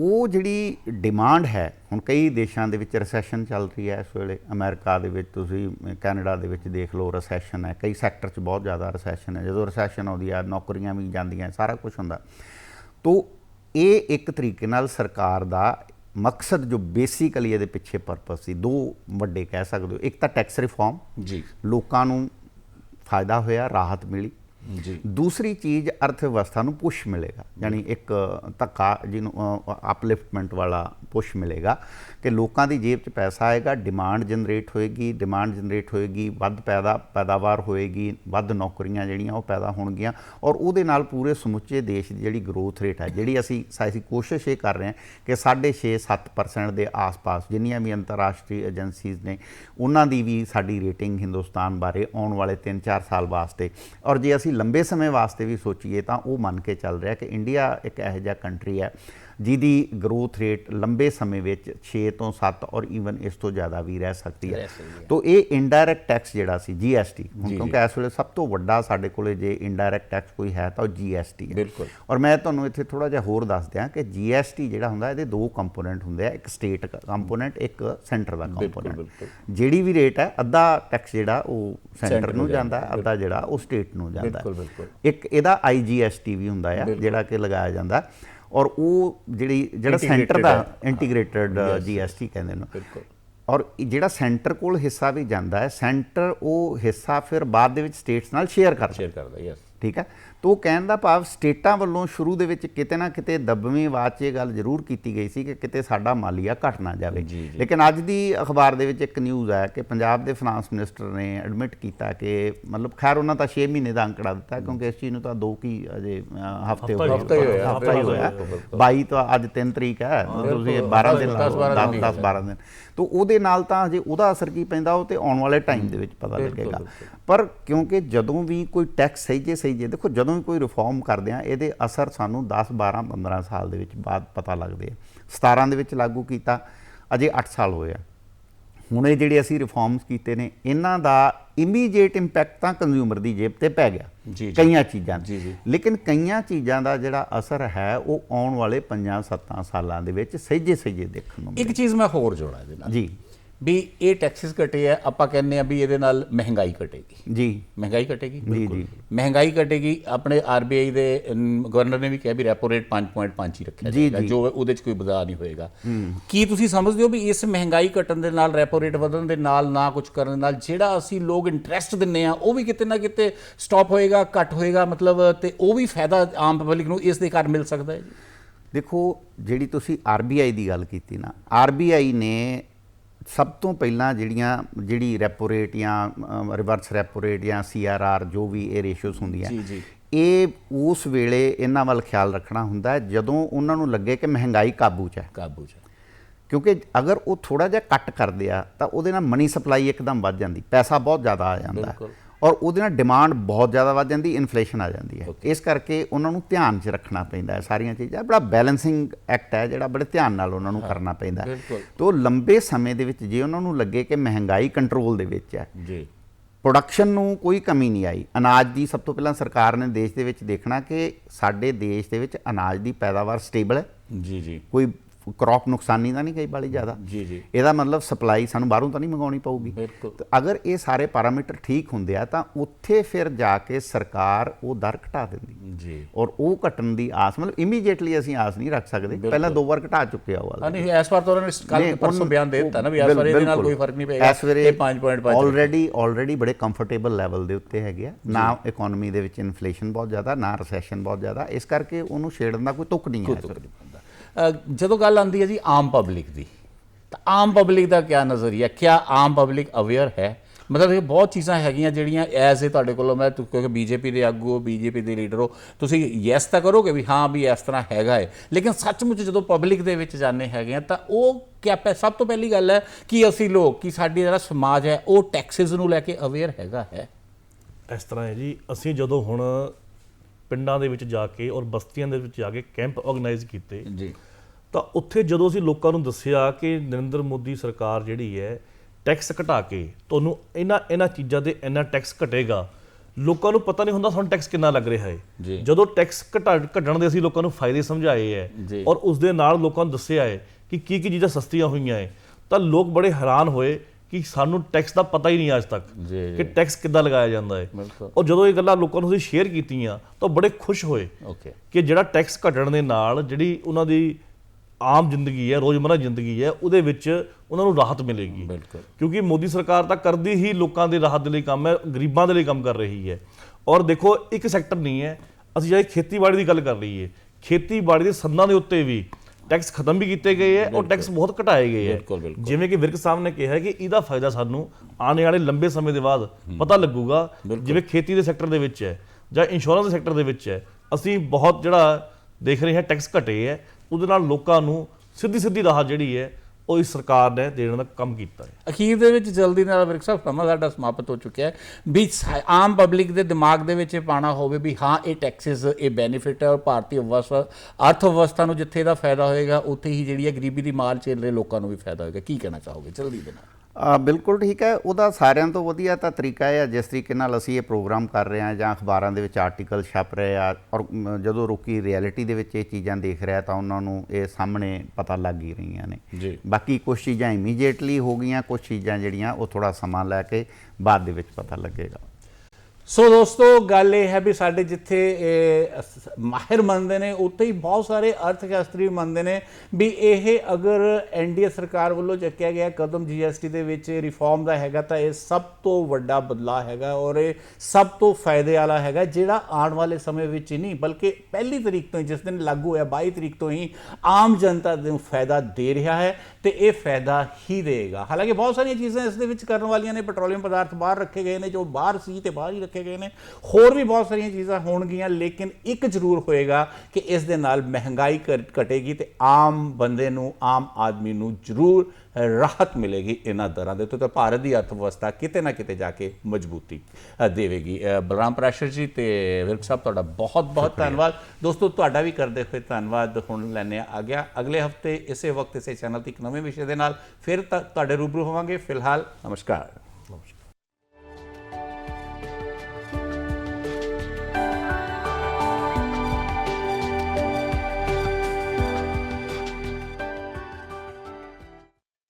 ਉਹ ਜਿਹੜੀ ਡਿਮਾਂਡ ਹੈ ਹੁਣ ਕਈ ਦੇਸ਼ਾਂ ਦੇ ਵਿੱਚ ਰੈਸੈਸ਼ਨ ਚੱਲ ਰਹੀ ਹੈ ਇਸ ਵੇਲੇ ਅਮਰੀਕਾ ਦੇ ਵਿੱਚ ਤੁਸੀਂ ਕੈਨੇਡਾ ਦੇ ਵਿੱਚ ਦੇਖ ਲਓ ਰੈਸੈਸ਼ਨ ਹੈ ਕਈ ਸੈਕਟਰ 'ਚ ਬਹੁਤ ਜ਼ਿਆਦਾ ਰੈਸੈਸ਼ਨ ਹੈ। ਜਦੋਂ ਰੈਸੈਸ਼ਨ ਆਉਂਦੀ ਹੈ ਨੌਕਰੀਆਂ ਵੀ ਜਾਂਦੀਆਂ ਸਾਰਾ ਕੁਝ ਹੁੰਦਾ। ਤੋ ਇਹ ਇੱਕ ਤਰੀਕੇ ਨਾਲ ਸਰਕਾਰ ਦਾ ਮਕਸਦ ਜੋ ਬੇਸਿਕਲੀ ਇਹਦੇ ਪਿੱਛੇ ਪਰਪਸ ਸੀ ਦੋ ਵੱਡੇ ਕਹਿ ਸਕਦੇ ਹੋ। ਇੱਕ ਤਾਂ ਟੈਕਸ ਰਿਫਾਰਮ ਜੀ। ਲੋਕਾਂ ਨੂੰ ਫਾਇਦਾ ਹੋਇਆ ਰਾਹਤ ਮਿਲੀ। ਜੀ। ਦੂਸਰੀ ਚੀਜ਼ ਅਰਥ ਵਿਵਸਥਾ ਨੂੰ ਪੁਸ਼ ਮਿਲੇਗਾ। ਯਾਨੀ ਇੱਕ ਧੱਕਾ ਜਿਹਨੂੰ ਅਪਲਿਫਟਮੈਂਟ ਵਾਲਾ ਪੁਸ਼ ਮਿਲੇਗਾ ਕਿ ਲੋਕਾਂ ਦੀ ਜੇਬ 'ਚ ਪੈਸਾ ਆਏਗਾ ਡਿਮਾਂਡ ਜਨਰੇਟ ਹੋਏਗੀ ਡਿਮਾਂਡ ਜਨਰੇਟ ਹੋਏਗੀ, ਵੱਧ ਪੈਦਾ, ਪੈਦਾਵਾਰ ਹੋਏਗੀ, ਵੱਧ ਨੌਕਰੀਆਂ ਜਿਹੜੀਆਂ ਉਹ ਪੈਦਾ ਹੋਣਗੀਆਂ ਔਰ ਉਹਦੇ ਨਾਲ ਪੂਰੇ ਸਮੁੱਚੇ ਦੇਸ਼ ਦੀ ਜਿਹੜੀ ਗਰੋਥ ਰੇਟ ਹੈ, ਜਿਹੜੀ ਅਸੀਂ ਅਸੀਂ ਕੋਸ਼ਿਸ਼ ਇਹ ਕਰ ਰਹੇ ਹਾਂ ਕਿ 6.5 7% ਦੇ ਆਸ-ਪਾਸ ਜਿੰਨੀਆਂ ਵੀ ਅੰਤਰਰਾਸ਼ਟਰੀ ਏਜੰਸੀਜ਼ ਨੇ, ਉਹਨਾਂ ਦੀ ਵੀ ਸਾਡੀ ਰੇਟਿੰਗ ਹਿੰਦੁਸਤਾਨ ਬਾਰੇ ਆਉਣ ਵਾਲੇ 3-4 ਸਾਲ ਵਾਸਤੇ। ਔਰ ਜੇ ਅਸੀਂ ਅਸੀਂ ਲੰਬੇ ਸਮੇਂ ਵਾਸਤੇ ਵੀ ਸੋਚੀਏ ਤਾਂ ਉਹ ਮੰਨ ਕੇ ਚੱਲ ਰਿਹਾ ਕਿ ਇੰਡੀਆ ਇੱਕ ਇਹੋ ਜਿਹਾ ਕੰਟਰੀ ਹੈ। ਜਿਹਦੀ ਗਰੋਥ ਰੇਟ ਲੰਬੇ ਸਮੇਂ ਵਿੱਚ 6 ਤੋਂ 7 ਔਰ ਈਵਨ ਇਸ ਤੋਂ ਜ਼ਿਆਦਾ ਵੀ ਰਹਿ ਸਕਦੀ ਹੈ। ਤੋਂ ਇਹ ਇਨਡਾਇਰੈਕਟ ਟੈਕਸ ਜਿਹੜਾ ਸੀ GST ਹੁਣ ਜੀ, ਕਿਉਂਕਿ ਇਸ ਵੇਲੇ ਸਭ ਤੋਂ ਵੱਡਾ ਸਾਡੇ ਕੋਲੇ ਜੇ ਇਨਡਾਇਰੈਕਟ ਟੈਕਸ ਕੋਈ ਹੈ ਤਾਂ ਉਹ GST ਹੈ ਬਿਲਕੁਲ। ਔਰ ਮੈਂ ਤੁਹਾਨੂੰ ਇੱਥੇ ਥੋੜਾ ਜਿਹਾ ਹੋਰ ਦੱਸ ਦਿਆਂ ਕਿ GST ਜਿਹੜਾ ਹੁੰਦਾ ਇਹਦੇ ਦੋ ਕੰਪੋਨੈਂਟ ਹੁੰਦੇ ਆ ਇੱਕ ਸਟੇਟ ਕੰਪੋਨੈਂਟ ਇੱਕ ਸੈਂਟਰ ਦਾ ਕੰਪੋਨੈਂਟ। ਜਿਹੜੀ ਵੀ ਰੇਟ ਹੈ ਅੱਧਾ ਟੈਕਸ ਜਿਹੜਾ ਉਹ ਸੈਂਟਰ ਨੂੰ ਜਾਂਦਾ ਅੱਧਾ ਜਿਹੜਾ ਉਹ ਸਟੇਟ ਨੂੰ ਜਾਂਦਾ। ਬਿਲਕੁਲ, ਬਿਲਕੁਲ। ਇੱਕ ਇਹਦਾ IGST ਵੀ ਹੁੰਦਾ ਆ ਜਿਹੜਾ ਕਿ ਲਗਾਇਆ ਜਾਂਦਾ। ਔਰ ਉਹ ਜਿਹੜੀ ਜਿਹੜਾ ਸੈਂਟਰ ਦਾ। ਇੰਟੀਗ੍ਰੇਟਡ GST ਕਹਿੰਦੇ ਨੇ। ਬਿਲਕੁਲ। ਔਰ ਜਿਹੜਾ ਸੈਂਟਰ ਕੋਲ ਹਿੱਸਾ ਵੀ ਜਾਂਦਾ ਹੈ ਸੈਂਟਰ ਉਹ ਹਿੱਸਾ ਫਿਰ ਬਾਅਦ ਦੇ ਵਿੱਚ ਸਟੇਟਸ ਨਾਲ ਸ਼ੇਅਰ ਕਰਦਾ ਸ਼ੇਅਰ ਕਰਦਾ ਯੈਸ ਠੀਕ ਹੈ? ਤਾਂ ਉਹ ਕਹਿਣ ਦਾ ਭਾਵ ਸਟੇਟਾਂ ਵੱਲੋਂ ਸ਼ੁਰੂ ਦੇ ਵਿੱਚ ਕਿਤੇ ਨਾ ਕਿਤੇ ਦਬਵੀਂ ਆਵਾਜ਼ 'ਚ ਇਹ ਗੱਲ ਜ਼ਰੂਰ ਕੀਤੀ ਗਈ ਸੀ ਕਿ ਕਿਤੇ ਸਾਡਾ ਮਾਲੀਆ ਘਟ ਨਾ ਜਾਵੇ। ਲੇਕਿਨ ਅੱਜ ਦੀ ਅਖਬਾਰ ਦੇ ਵਿੱਚ ਇੱਕ ਨਿਊਜ਼ ਆਇਆ ਕਿ ਪੰਜਾਬ ਦੇ ਫਾਈਨਾਂਸ ਮਿਨਿਸਟਰ ਨੇ ਐਡਮਿਟ ਕੀਤਾ ਕਿ ਮਤਲਬ ਖੈਰ ਉਹਨਾਂ ਤਾਂ 6 ਮਹੀਨੇ ਦਾ ਅੰਕੜਾ ਦਿੱਤਾ ਕਿਉਂਕਿ ਇਸ ਚੀਜ਼ ਨੂੰ ਤਾਂ ਦੋ ਕੀ ਅਜੇ ਹਫ਼ਤੇ ਹੀ ਹੋਏ ਹਫ਼ਤਾ ਹੀ ਹੋਇਆ, ਹਫ਼ਤਾ ਹੀ ਹੋਇਆ। 22 ਤੋਂ ਅੱਜ 3 ਤਰੀਕ ਹੈ। ਤੁਸੀਂ 12 ਦਿਨ ਲਾ ਦਸ, ਲਓ ਬਾਰਾਂ 10 ਦਿਨ 10 12 ਦਿਨ। ਤੋਂ ਉਹਦੇ ਨਾਲ ਤਾਂ ਹਜੇ ਉਹਦਾ ਅਸਰ ਕੀ ਪੈਂਦਾ ਉਹ ਤੇ ਆਉਣ ਵਾਲੇ ਟਾਈਮ ਦੇ ਵਿੱਚ ਪਤਾ ਲੱਗੇਗਾ। ਪਰ ਕਿਉਂਕਿ ਜਦੋਂ ਵੀ ਕੋਈ ਟੈਕਸ ਸਹੀਜੇ ਸਹੀਜੇ ਦੇਖੋ ਜਦੋਂ ਵੀ ਕੋਈ ਰਿਫਾਰਮ ਕਰਦੇ ਆ ਇਹਦੇ ਅਸਰ ਸਾਨੂੰ 10 12 15 ਸਾਲ ਦੇ ਵਿੱਚ ਬਾਅਦ ਪਤਾ ਲੱਗਦੇ ਆ। 17 ਦੇ ਵਿੱਚ ਲਾਗੂ ਕੀਤਾ ਅਜੇ 8 ਸਾਲ ਹੋਏ ਆ। ਹੁਣ ਇਹ ਜਿਹੜੇ ਅਸੀਂ ਰਿਫਾਰਮਸ ਕੀਤੇ ਨੇ ਇਹਨਾਂ ਦਾ ਇਮੀਡੀਏਟ ਇੰਪੈਕਟ ਤਾਂ ਕੰਜ਼ਿਊਮਰ ਦੀ ਜੇਬ ਤੇ ਪੈ ਗਿਆ। ਕਈਆਂ ਚੀਜ਼ਾਂ ਜੀ, ਜੀ। ਲੇਕਿਨ ਕਈਆਂ ਚੀਜ਼ਾਂ ਦਾ ਜਿਹੜਾ ਅਸਰ ਹੈ ਉਹ ਆਉਣ ਵਾਲੇ 5-7 ਸਾਲਾਂ ਦੇ ਵਿੱਚ ਸਹੀਜੇ ਸਹੀਜੇ ਦੇਖਣ ਨੂੰ ਇੱਕ ਚੀਜ਼ ਮੈਂ ਹੋਰ ਜੋੜਾਂ ਇਹਦੇ ਨਾਲ ਜੀ ਵੀ ਇਹ ਟੈਕਸਿਸ ਘਟੇ ਆ ਆਪਾਂ ਕਹਿੰਦੇ ਆ ਵੀ ਇਹਦੇ ਨਾਲ ਮਹਿੰਗਾਈ ਘਟੇਗੀ। ਜੀ। ਮਹਿੰਗਾਈ ਘਟੇਗੀ ਜੀ। ਮਹਿੰਗਾਈ ਘਟੇਗੀ ਆਪਣੇ ਆਰਬੀਆਈ ਦੇ ਗਵਰਨਰ ਨੇ ਵੀ ਕਿਹਾ ਵੀ ਰੈਪੋ ਰੇਟ 5.5 ਹੀ ਰੱਖਿਆ ਜੀ, ਜਾਏਗਾ ਜੀ। ਜੋ ਉਹਦੇ 'ਚ ਕੋਈ ਬਦਲਾਅ ਨਹੀਂ ਹੋਏਗਾ। ਕੀ ਤੁਸੀਂ ਸਮਝਦੇ ਹੋ ਵੀ ਇਸ ਮਹਿੰਗਾਈ ਘਟਣ ਦੇ ਨਾਲ ਰੈਪੋ ਰੇਟ ਵਧਣ ਦੇ ਨਾਲ ਨਾ ਕੁਝ ਕਰਨ ਦੇ ਨਾਲ ਜਿਹੜਾ ਅਸੀਂ ਲੋਕ ਇੰਟਰਸਟ ਦਿੰਨੇ ਆ ਉਹ ਵੀ ਕਿਤੇ ਨਾ ਕਿਤੇ ਸਟਾਪ ਹੋਏਗਾ ਘਟ ਹੋਏਗਾ ਮਤਲਬ ਤੇ ਉਹ ਵੀ ਫਾਇਦਾ ਆਮ ਪਬਲਿਕ ਨੂੰ ਇਸ ਦੇ ਕਾਰਨ ਮਿਲ ਸਕਦਾ ਹੈ ਜੀ? ਦੇਖੋ ਜਿਹੜੀ ਤੁਸੀਂ ਆਰਬੀਆਈ ਦੀ ਗੱਲ ਕੀਤੀ ਨਾ ਆਰਬੀਆਈ ਨੇ ਸਭ ਤੋਂ ਪਹਿਲਾਂ ਜਿਹੜੀਆਂ ਜਿਹੜੀ ਰੈਪੋ ਰੇਟ ਜਾਂ ਰਿਵਰਸ ਰੈਪੋ ਰੇਟ ਜਾਂ ਸੀਆਰਆਰ ਜੋ ਵੀ ਇਹ ਰੇਸ਼ੀਓਸ ਹੁੰਦੀਆਂ ਜੀ, ਜੀ। ਇਹ ਉਸ ਵੇਲੇ ਇਹਨਾਂ ਵੱਲ ਖਿਆਲ ਰੱਖਣਾ ਹੁੰਦਾ ਜਦੋਂ ਉਹਨਾਂ ਨੂੰ ਲੱਗੇ ਕਿ ਮਹਿੰਗਾਈ ਕਾਬੂ 'ਚ ਹੈ ਕਾਬੂ 'ਚ ਕਿਉਂਕਿ ਅਗਰ ਉਹ ਥੋੜਾ ਜਿਹਾ ਕੱਟ ਕਰਦੇ ਆ ਤਾਂ ਉਹਦੇ ਨਾਲ ਮਨੀ ਸਪਲਾਈ ਇੱਕਦਮ ਵੱਧ ਜਾਂਦੀ ਪੈਸਾ ਬਹੁਤ ਜ਼ਿਆਦਾ ਆ ਜਾਂਦਾ ਬਿਲਕੁਲ। ਔਰ ਉਹਦੇ ਨਾਲ ਡਿਮਾਂਡ ਬਹੁਤ ਜ਼ਿਆਦਾ ਵੱਧ ਜਾਂਦੀ ਇਨਫਲੇਸ਼ਨ ਆ ਜਾਂਦੀ ਹੈ। ਇਸ ਕਰਕੇ ਉਹਨਾਂ ਨੂੰ ਧਿਆਨ 'ਚ ਰੱਖਣਾ ਪੈਂਦਾ ਹੈ ਸਾਰੀਆਂ ਚੀਜ਼ਾਂ। ਬੜਾ ਬੈਲੈਂਸਿੰਗ ਐਕਟ ਹੈ ਜਿਹੜਾ ਬੜੇ ਧਿਆਨ ਨਾਲ ਉਹਨਾਂ ਨੂੰ ਕਰਨਾ ਪੈਂਦਾ। ਤੋਂ ਲੰਬੇ ਸਮੇਂ ਦੇ ਵਿੱਚ ਜੇ ਉਹਨਾਂ ਨੂੰ ਲੱਗੇ ਕਿ ਮਹਿੰਗਾਈ ਕੰਟਰੋਲ ਦੇ ਵਿੱਚ ਹੈ ਜੀ। ਪ੍ਰੋਡਕਸ਼ਨ ਨੂੰ ਕੋਈ ਕਮੀ ਨਹੀਂ ਆਈ। ਅਨਾਜ ਦੀ ਸਭ ਤੋਂ ਪਹਿਲਾਂ ਸਰਕਾਰ ਨੇ ਦੇਸ਼ ਦੇ ਵਿੱਚ ਦੇਖਣਾ ਕਿ ਸਾਡੇ ਦੇਸ਼ ਦੇ ਵਿੱਚ ਅਨਾਜ ਦੀ ਪੈਦਾਵਾਰ ਸਟੇਬਲ ਹੈ। ਜੀ ਜੀ। ਕੋਈ ਕ੍ਰੌਪ ਨੁਕਸਾਨੀ ਤਾਂ ਨਹੀਂ ਗਈ ਬਾਲੀ ਜ਼ਿਆਦਾ। ਜੀ, ਜੀ। ਇਹਦਾ ਮਤਲਬ ਸਪਲਾਈ ਸਾਨੂੰ ਬਾਹਰੋਂ ਤਾਂ ਨਹੀਂ ਮੰਗਾਉਣੀ ਪਊਗੀ। ਤੇ ਅਗਰ ਇਹ ਸਾਰੇ ਪੈਰਾਮੀਟਰ ਠੀਕ ਹੁੰਦੇ ਆ ਤਾਂ ਉੱਥੇ ਫਿਰ ਜਾ ਕੇ ਸਰਕਾਰ ਉਹ ਦਰ ਘਟਾ ਦਿੰਦੀ। ਜੀ। ਔਰ ਉਹ ਘਟਣ ਦੀ ਆਸ ਮਤਲਬ ਇਮੀਡੀਏਟਲੀ ਅਸੀਂ ਆਸ ਨਹੀਂ ਰੱਖ ਸਕਦੇ। ਪਹਿਲਾਂ ਦੋ ਵਾਰ ਘਟਾ ਚੁੱਕੇ ਆ ਉਹ ਵਾਲਾ। ਨਹੀਂ ਇਸ ਵਾਰ ਤਾਂ ਉਹਨਾਂ ਨੇ ਕੱਲ ਪਰਸੋਂ ਬਿਆਨ ਦੇ ਦਿੱਤਾ ਨਾ ਵੀ ਇਸ ਵਾਰ ਇਹਦੇ ਨਾਲ। ਕੋਈ ਫ਼ਰਕ ਨਹੀਂ ਪਏਗਾ। ਇਹ 5.5 ਆਲਰੇਡੀ ਆਲਰੇਡੀ ਬੜੇ ਕੰਫਰਟੇਬਲ ਲੈਵਲ ਦੇ ਉੱਤੇ ਹੈਗੇ ਆ। ਨਾ ਇਕਨੋਮੀ ਦੇ ਵਿੱਚ ਇਨਫਲੇਸ਼ਨ ਬਹੁਤ ਜ਼ਿਆਦਾ ਨਾ ਰੈਸੈਸ਼ਨ ਬਹੁਤ ਜ਼ਿਆਦਾ। ਇਸ ਕਰਕੇ ਉਹਨੂੰ ਛੇੜਨ ਦਾ ਕੋਈ ਤੁਕ ਨਹੀਂ ਹੈ ਜਦੋਂ ਗੱਲ ਆਉਂਦੀ ਹੈ ਜੀ ਆਮ ਪਬਲਿਕ ਦੀ, ਤਾਂ ਆਮ ਪਬਲਿਕ ਦਾ ਕੀ ਨਜ਼ਰੀਆ? ਕਿਆ ਆਮ ਪਬਲਿਕ ਅਵੇਅਰ ਹੈ? ਮਤਲਬ ਇਹ ਬਹੁਤ ਚੀਜ਼ਾਂ ਹੈਗੀਆਂ ਜਿਹੜੀਆਂ ਐਜ਼ ਏ ਤੁਹਾਡੇ ਕੋਲੋਂ ਮੈਂ ਤੁ- ਕਿਉਂਕਿ ਬੀਜੇਪੀ ਦੇ ਆਗੂ ਹੋ ਬੀਜੇਪੀ ਦੇ ਲੀਡਰ ਹੋ, ਤੁਸੀਂ ਯੈਸ ਤਾਂ ਕਰੋਗੇ ਵੀ ਹਾਂ ਵੀ ਇਸ ਤਰ੍ਹਾਂ ਹੈਗਾ ਹੈ। ਲੇਕਿਨ ਸੱਚਮੁੱਚ ਜਦੋਂ ਪਬਲਿਕ ਦੇ ਵਿੱਚ ਜਾਂਦੇ ਹੈਗੇ ਆ, ਤਾਂ ਉਹ ਕਿਆ ਪੈ ਸਭ ਤੋਂ ਪਹਿਲੀ ਗੱਲ ਹੈ ਕਿ ਅਸੀਂ ਲੋਕ, ਕਿ ਸਾਡੀ ਜਿਹੜਾ ਸਮਾਜ ਹੈ, ਉਹ ਟੈਕਸਸ ਨੂੰ ਲੈ ਕੇ ਅਵੇਅਰ ਹੈਗਾ ਹੈ। ਇਸ ਤਰ੍ਹਾਂ ਹੈ ਜੀ, ਅਸੀਂ ਜਦੋਂ ਹੁਣ ਪਿੰਡਾਂ ਦੇ ਵਿੱਚ ਜਾ ਕੇ ਔਰ ਬਸਤੀਆਂ ਦੇ ਵਿੱਚ ਜਾ ਕੇ ਕੈਂਪ ਆਰਗੇਨਾਈਜ਼ ਕੀਤੇ ਜੀ ਤਾਂ ਉੱਥੇ ਜਦੋਂ ਅਸੀਂ ਲੋਕਾਂ ਨੂੰ ਦੱਸਿਆ ਕਿ ਨਰਿੰਦਰ ਮੋਦੀ ਸਰਕਾਰ ਜਿਹੜੀ ਹੈ ਟੈਕਸ ਘਟਾ ਕੇ ਤੁਹਾਨੂੰ ਇਹਨਾਂ ਇਹਨਾਂ ਚੀਜ਼ਾਂ ਦੇ ਇੰਨਾ ਟੈਕਸ ਘਟੇਗਾ ਲੋਕਾਂ ਨੂੰ ਪਤਾ ਨਹੀਂ ਹੁੰਦਾ ਸਾਨੂੰ ਟੈਕਸ ਕਿੰਨਾ ਲੱਗ ਰਿਹਾ। ਹੈ ਜਦੋਂ ਟੈਕਸ ਘਟਾ ਘਟਣ ਦੇ ਅਸੀਂ ਲੋਕਾਂ ਨੂੰ ਫਾਇਦੇ ਸਮਝਾਏ ਹੈ। ਔਰ ਉਸ ਦੇ ਨਾਲ ਲੋਕਾਂ ਨੂੰ ਦੱਸਿਆ ਹੈ ਕਿ ਕੀ ਕੀ ਚੀਜ਼ਾਂ ਸਸਤੀਆਂ ਹੋਈਆਂ ਹੈ ਤਾਂ ਲੋਕ ਬੜੇ ਹੈਰਾਨ ਹੋਏ ਕਿ ਸਾਨੂੰ ਟੈਕਸ ਦਾ ਪਤਾ ਹੀ ਨਹੀਂ ਅੱਜ ਤੱਕ। ਕਿ ਟੈਕਸ ਕਿੱਦਾਂ ਲਗਾਇਆ ਜਾਂਦਾ ਹੈ ਬਿਲਕੁਲ। ਔਰ ਜਦੋਂ ਇਹ ਗੱਲਾਂ ਲੋਕਾਂ ਨੂੰ ਅਸੀਂ ਸ਼ੇਅਰ ਕੀਤੀਆਂ ਤਾਂ ਬੜੇ ਖੁਸ਼ ਹੋਏ ਕਿ ਜਿਹੜਾ ਟੈਕਸ ਘਟਣ ਦੇ ਨਾਲ ਜਿਹੜੀ ਉਹਨਾਂ ਦੀ ਆਮ ਜ਼ਿੰਦਗੀ ਹੈ ਰੋਜ਼ਮਰਰਾ ਜ਼ਿੰਦਗੀ ਹੈ ਉਹਦੇ ਵਿੱਚ ਉਹਨਾਂ ਨੂੰ ਰਾਹਤ ਮਿਲੇਗੀ ਬਿਲਕੁਲ। ਕਿਉਂਕਿ ਮੋਦੀ ਸਰਕਾਰ ਤਾਂ ਕਰਦੀ ਹੀ ਲੋਕਾਂ ਦੇ ਰਾਹਤ ਦੇ ਲਈ ਕੰਮ ਹੈ ਗਰੀਬਾਂ ਦੇ ਲਈ ਕੰਮ ਕਰ ਰਹੀ ਹੈ ਔਰ ਦੇਖੋ ਇੱਕ ਸੈਕਟਰ ਨਹੀਂ ਹੈ ਅਸੀਂ ਜੇ ਖੇਤੀਬਾੜੀ ਦੀ ਗੱਲ ਕਰ ਲਈਏ ਖੇਤੀਬਾੜੀ ਦੇ ਸੰਦਾਂ ਦੇ ਉੱਤੇ ਵੀ ਟੈਕਸ ਖਤਮ ਵੀ ਕੀਤੇ ਗਏ ਹੈ ਔਰ ਟੈਕਸ ਬਹੁਤ ਘਟਾਏ ਗਏ ਹੈ। ਜਿਵੇਂ ਕਿ ਵਿਰਕ ਸਾਹਿਬ ਨੇ ਕਿਹਾ ਕਿ ਇਹਦਾ ਫਾਇਦਾ ਸਾਨੂੰ ਆਉਣ ਵਾਲੇ ਲੰਬੇ ਸਮੇਂ ਦੇ ਬਾਅਦ ਪਤਾ ਲੱਗੂਗਾ ਜਿਵੇਂ ਖੇਤੀ ਦੇ ਸੈਕਟਰ ਦੇ ਵਿੱਚ ਹੈ ਜਾਂ ਇੰਸ਼ੋਰੈਂਸ ਦੇ ਸੈਕਟਰ ਦੇ ਵਿੱਚ ਹੈ ਅਸੀਂ ਬਹੁਤ ਜਿਹੜਾ ਦੇਖ ਰਹੇ ਹਾਂ ਟੈਕਸ ਘਟੇ ਹੈ ਉਹਦੇ ਨਾਲ ਲੋਕਾਂ ਨੂੰ ਸਿੱਧੀ ਸਿੱਧੀ ਰਾਹਤ ਜਿਹੜੀ ਹੈ ਉਹ ਇਸ ਸਰਕਾਰ ਨੇ ਦੇਣ ਦਾ ਕੰਮ ਕੀਤਾ ਹੈ। ਅਖੀਰ ਦੇ ਵਿੱਚ ਜਲਦੀ ਨਾਲ ਵਿਰਕ ਸਾਹਿਬ, ਸਮਾਂ ਸਾਡਾ ਸਮਾਪਤ ਹੋ ਚੁੱਕਿਆ ਹੈ। ਵੀ ਸ- ਆਮ ਪਬਲਿਕ ਦੇ ਦਿਮਾਗ ਦੇ ਵਿੱਚ ਇਹ ਪਾਣਾ ਹੋਵੇ ਵੀ ਹਾਂ, ਇਹ ਟੈਕਸਸ ਇਹ ਬੈਨੀਫਿਟ ਹੈ ਔਰ ਭਾਰਤੀ ਅਵਸਥਾ ਅਰਥ ਵਿਵਸਥਾ ਨੂੰ ਜਿੱਥੇ ਦਾ ਫਾਇਦਾ ਹੋਏਗਾ, ਉੱਥੇ ਹੀ ਜਿਹੜੀ ਹੈ ਗਰੀਬੀ ਦੀ ਮਾਰ ਝੇਲ ਰਹੇ ਲੋਕਾਂ ਨੂੰ ਵੀ ਫਾਇਦਾ ਹੋਏਗਾ। ਕੀ ਕਹਿਣਾ ਚਾਹੋਗੇ? ਜਲਦੀ ਦੇ ਨਾਲ। ਆ ਬਿਲਕੁਲ ਠੀਕ ਹੈ। ਉਹਦਾ ਸਾਰਿਆਂ ਤੋਂ ਵਧੀਆ ਤਾਂ ਤਰੀਕਾ ਇਹ ਹੈ ਜਿਸ ਤਰੀਕੇ ਨਾਲ ਅਸੀਂ ਇਹ ਪ੍ਰੋਗਰਾਮ ਕਰ ਰਹੇ ਹਾਂ ਜਾਂ ਅਖਬਾਰਾਂ ਦੇ ਵਿੱਚ ਆਰਟੀਕਲ ਛਪ ਰਹੇ ਆ ਔਰ ਜਦੋਂ ਰੋਕੀ ਰਿਐਲਿਟੀ ਦੇ ਵਿੱਚ ਇਹ ਚੀਜ਼ਾਂ ਦੇਖ ਰਿਹਾ ਤਾਂ ਉਹਨਾਂ ਨੂੰ ਇਹ ਸਾਹਮਣੇ ਪਤਾ ਲੱਗ ਹੀ ਰਹੀਆਂ ਨੇ। ਜੀ। ਬਾਕੀ ਕੁਝ ਚੀਜ਼ਾਂ ਇਮੀਡੀਏਟਲੀ ਹੋ ਗਈਆਂ ਕੁਝ ਚੀਜ਼ਾਂ ਜਿਹੜੀਆਂ ਉਹ ਥੋੜਾ ਸਮਾਂ ਲੈ ਕੇ ਬਾਅਦ ਦੇ ਵਿੱਚ ਪਤਾ ਲੱਗੇਗਾ। ਸੋ ਦੋਸਤੋ, ਗੱਲ ਇਹ ਹੈ ਵੀ ਸਾਡੇ ਜਿੱਥੇ ਮਾਹਿਰ ਮੰਨਦੇ ਨੇ, ਉੱਥੇ ਹੀ ਬਹੁਤ ਸਾਰੇ ਅਰਥਸ਼ਾਸਤਰੀ ਮੰਨਦੇ ਨੇ ਵੀ ਇਹ ਅਗਰ ਐਨਡੀਏ ਸਰਕਾਰ ਵੱਲੋਂ ਚੱਕਿਆ ਗਿਆ ਕਦਮ ਜੀਐਸਟੀ ਦੇ ਵਿੱਚ ਰਿਫਾਰਮ ਦਾ ਹੈਗਾ, ਤਾਂ ਇਹ ਸਭ ਤੋਂ ਵੱਡਾ ਬਦਲਾਅ ਹੈਗਾ ਔਰ ਇਹ ਸਭ ਤੋਂ ਫਾਇਦੇ ਵਾਲਾ ਹੈਗਾ, ਜਿਹੜਾ ਆਉਣ ਵਾਲੇ ਸਮੇਂ ਵਿੱਚ ਹੀ ਨਹੀਂ, ਬਲਕਿ ਪਹਿਲੀ ਤਰੀਕ ਤੋਂ ਹੀ, ਜਿਸ ਦਿਨ ਲਾਗੂ ਹੋਇਆ 22 ਤਰੀਕ ਤੋਂ ਹੀ ਆਮ ਜਨਤਾ ਨੂੰ ਫਾਇਦਾ ਦੇ ਰਿਹਾ ਹੈ ਤੇ ਇਹ ਫਾਇਦਾ ਹੀ ਦੇਗਾ ਹਾਲਾਂਕਿ ਬਹੁਤ ਸਾਰੀਆਂ ਚੀਜ਼ਾਂ ਇਸ ਦੇ ਵਿੱਚ ਕਰਨ ਵਾਲੀਆਂ ਨੇ, ਪੈਟਰੋਲੀਅਮ ਪਦਾਰਥ ਬਾਹਰ ਰੱਖੇ ਗਏ ਨੇ, ਜੋ ਬਾਹਰ ਸੀ ਤੇ ਬਾਹਰ ਹੀ ਰੱਖੇ ਗਏ ਨੇ। ਹੋਰ ਵੀ ਬਹੁਤ ਸਾਰੀਆਂ ਚੀਜ਼ਾਂ ਹੋਣਗੀਆਂ ਲੇਕਿਨ ਇੱਕ ਜ਼ਰੂਰ ਹੋਏਗਾ ਕਿ ਇਸ ਦੇ ਨਾਲ ਮਹਿੰਗਾਈ ਘਟੇਗੀ ਤੇ ਆਮ ਬੰਦੇ ਨੂੰ ਆਮ ਆਦਮੀ ਨੂੰ ਜ਼ਰੂਰ ਰਾਹਤ ਮਿਲੇਗੀ ਇਹਨਾਂ ਦਰਾਂ ਦੇ ਉੱਤੇ ਤੇ ਭਾਰਤ ਦੀ ਅਰਥ ਵਿਵਸਥਾ ਕਿਤੇ ਨਾ ਕਿਤੇ ਜਾ ਕੇ ਮਜ਼ਬੂਤੀ ਦੇਵੇਗੀ। ਬਲਰਾਮ ਪ੍ਰੈਸ਼ਰ ਜੀ ਤੇ ਵਿਰਕ ਸਾਹਿਬ ਤੁਹਾਡਾ ਬਹੁਤ ਬਹੁਤ ਧੰਨਵਾਦ। ਦੋਸਤੋ ਤੁਹਾਡਾ ਵੀ ਕਰਦੇ ਹੋਏ ਧੰਨਵਾਦ। ਹੁਣ ਲੈਣੇ ਆ ਗਿਆ ਅਗਲੇ ਹਫ਼ਤੇ ਇਸੇ ਵਕਤ ਇਸੇ ਚੈਨਲ ਤੇ ਇੱਕ ਨਵੇਂ ਵਿਸ਼ੇ ਦੇ ਨਾਲ ਫਿਰ ਤ- ਤੁਹਾਡੇ ਰੂਬਰੂ ਹੋਵਾਂਗੇ। ਫਿਲਹਾਲ ਨਮਸਕਾਰ।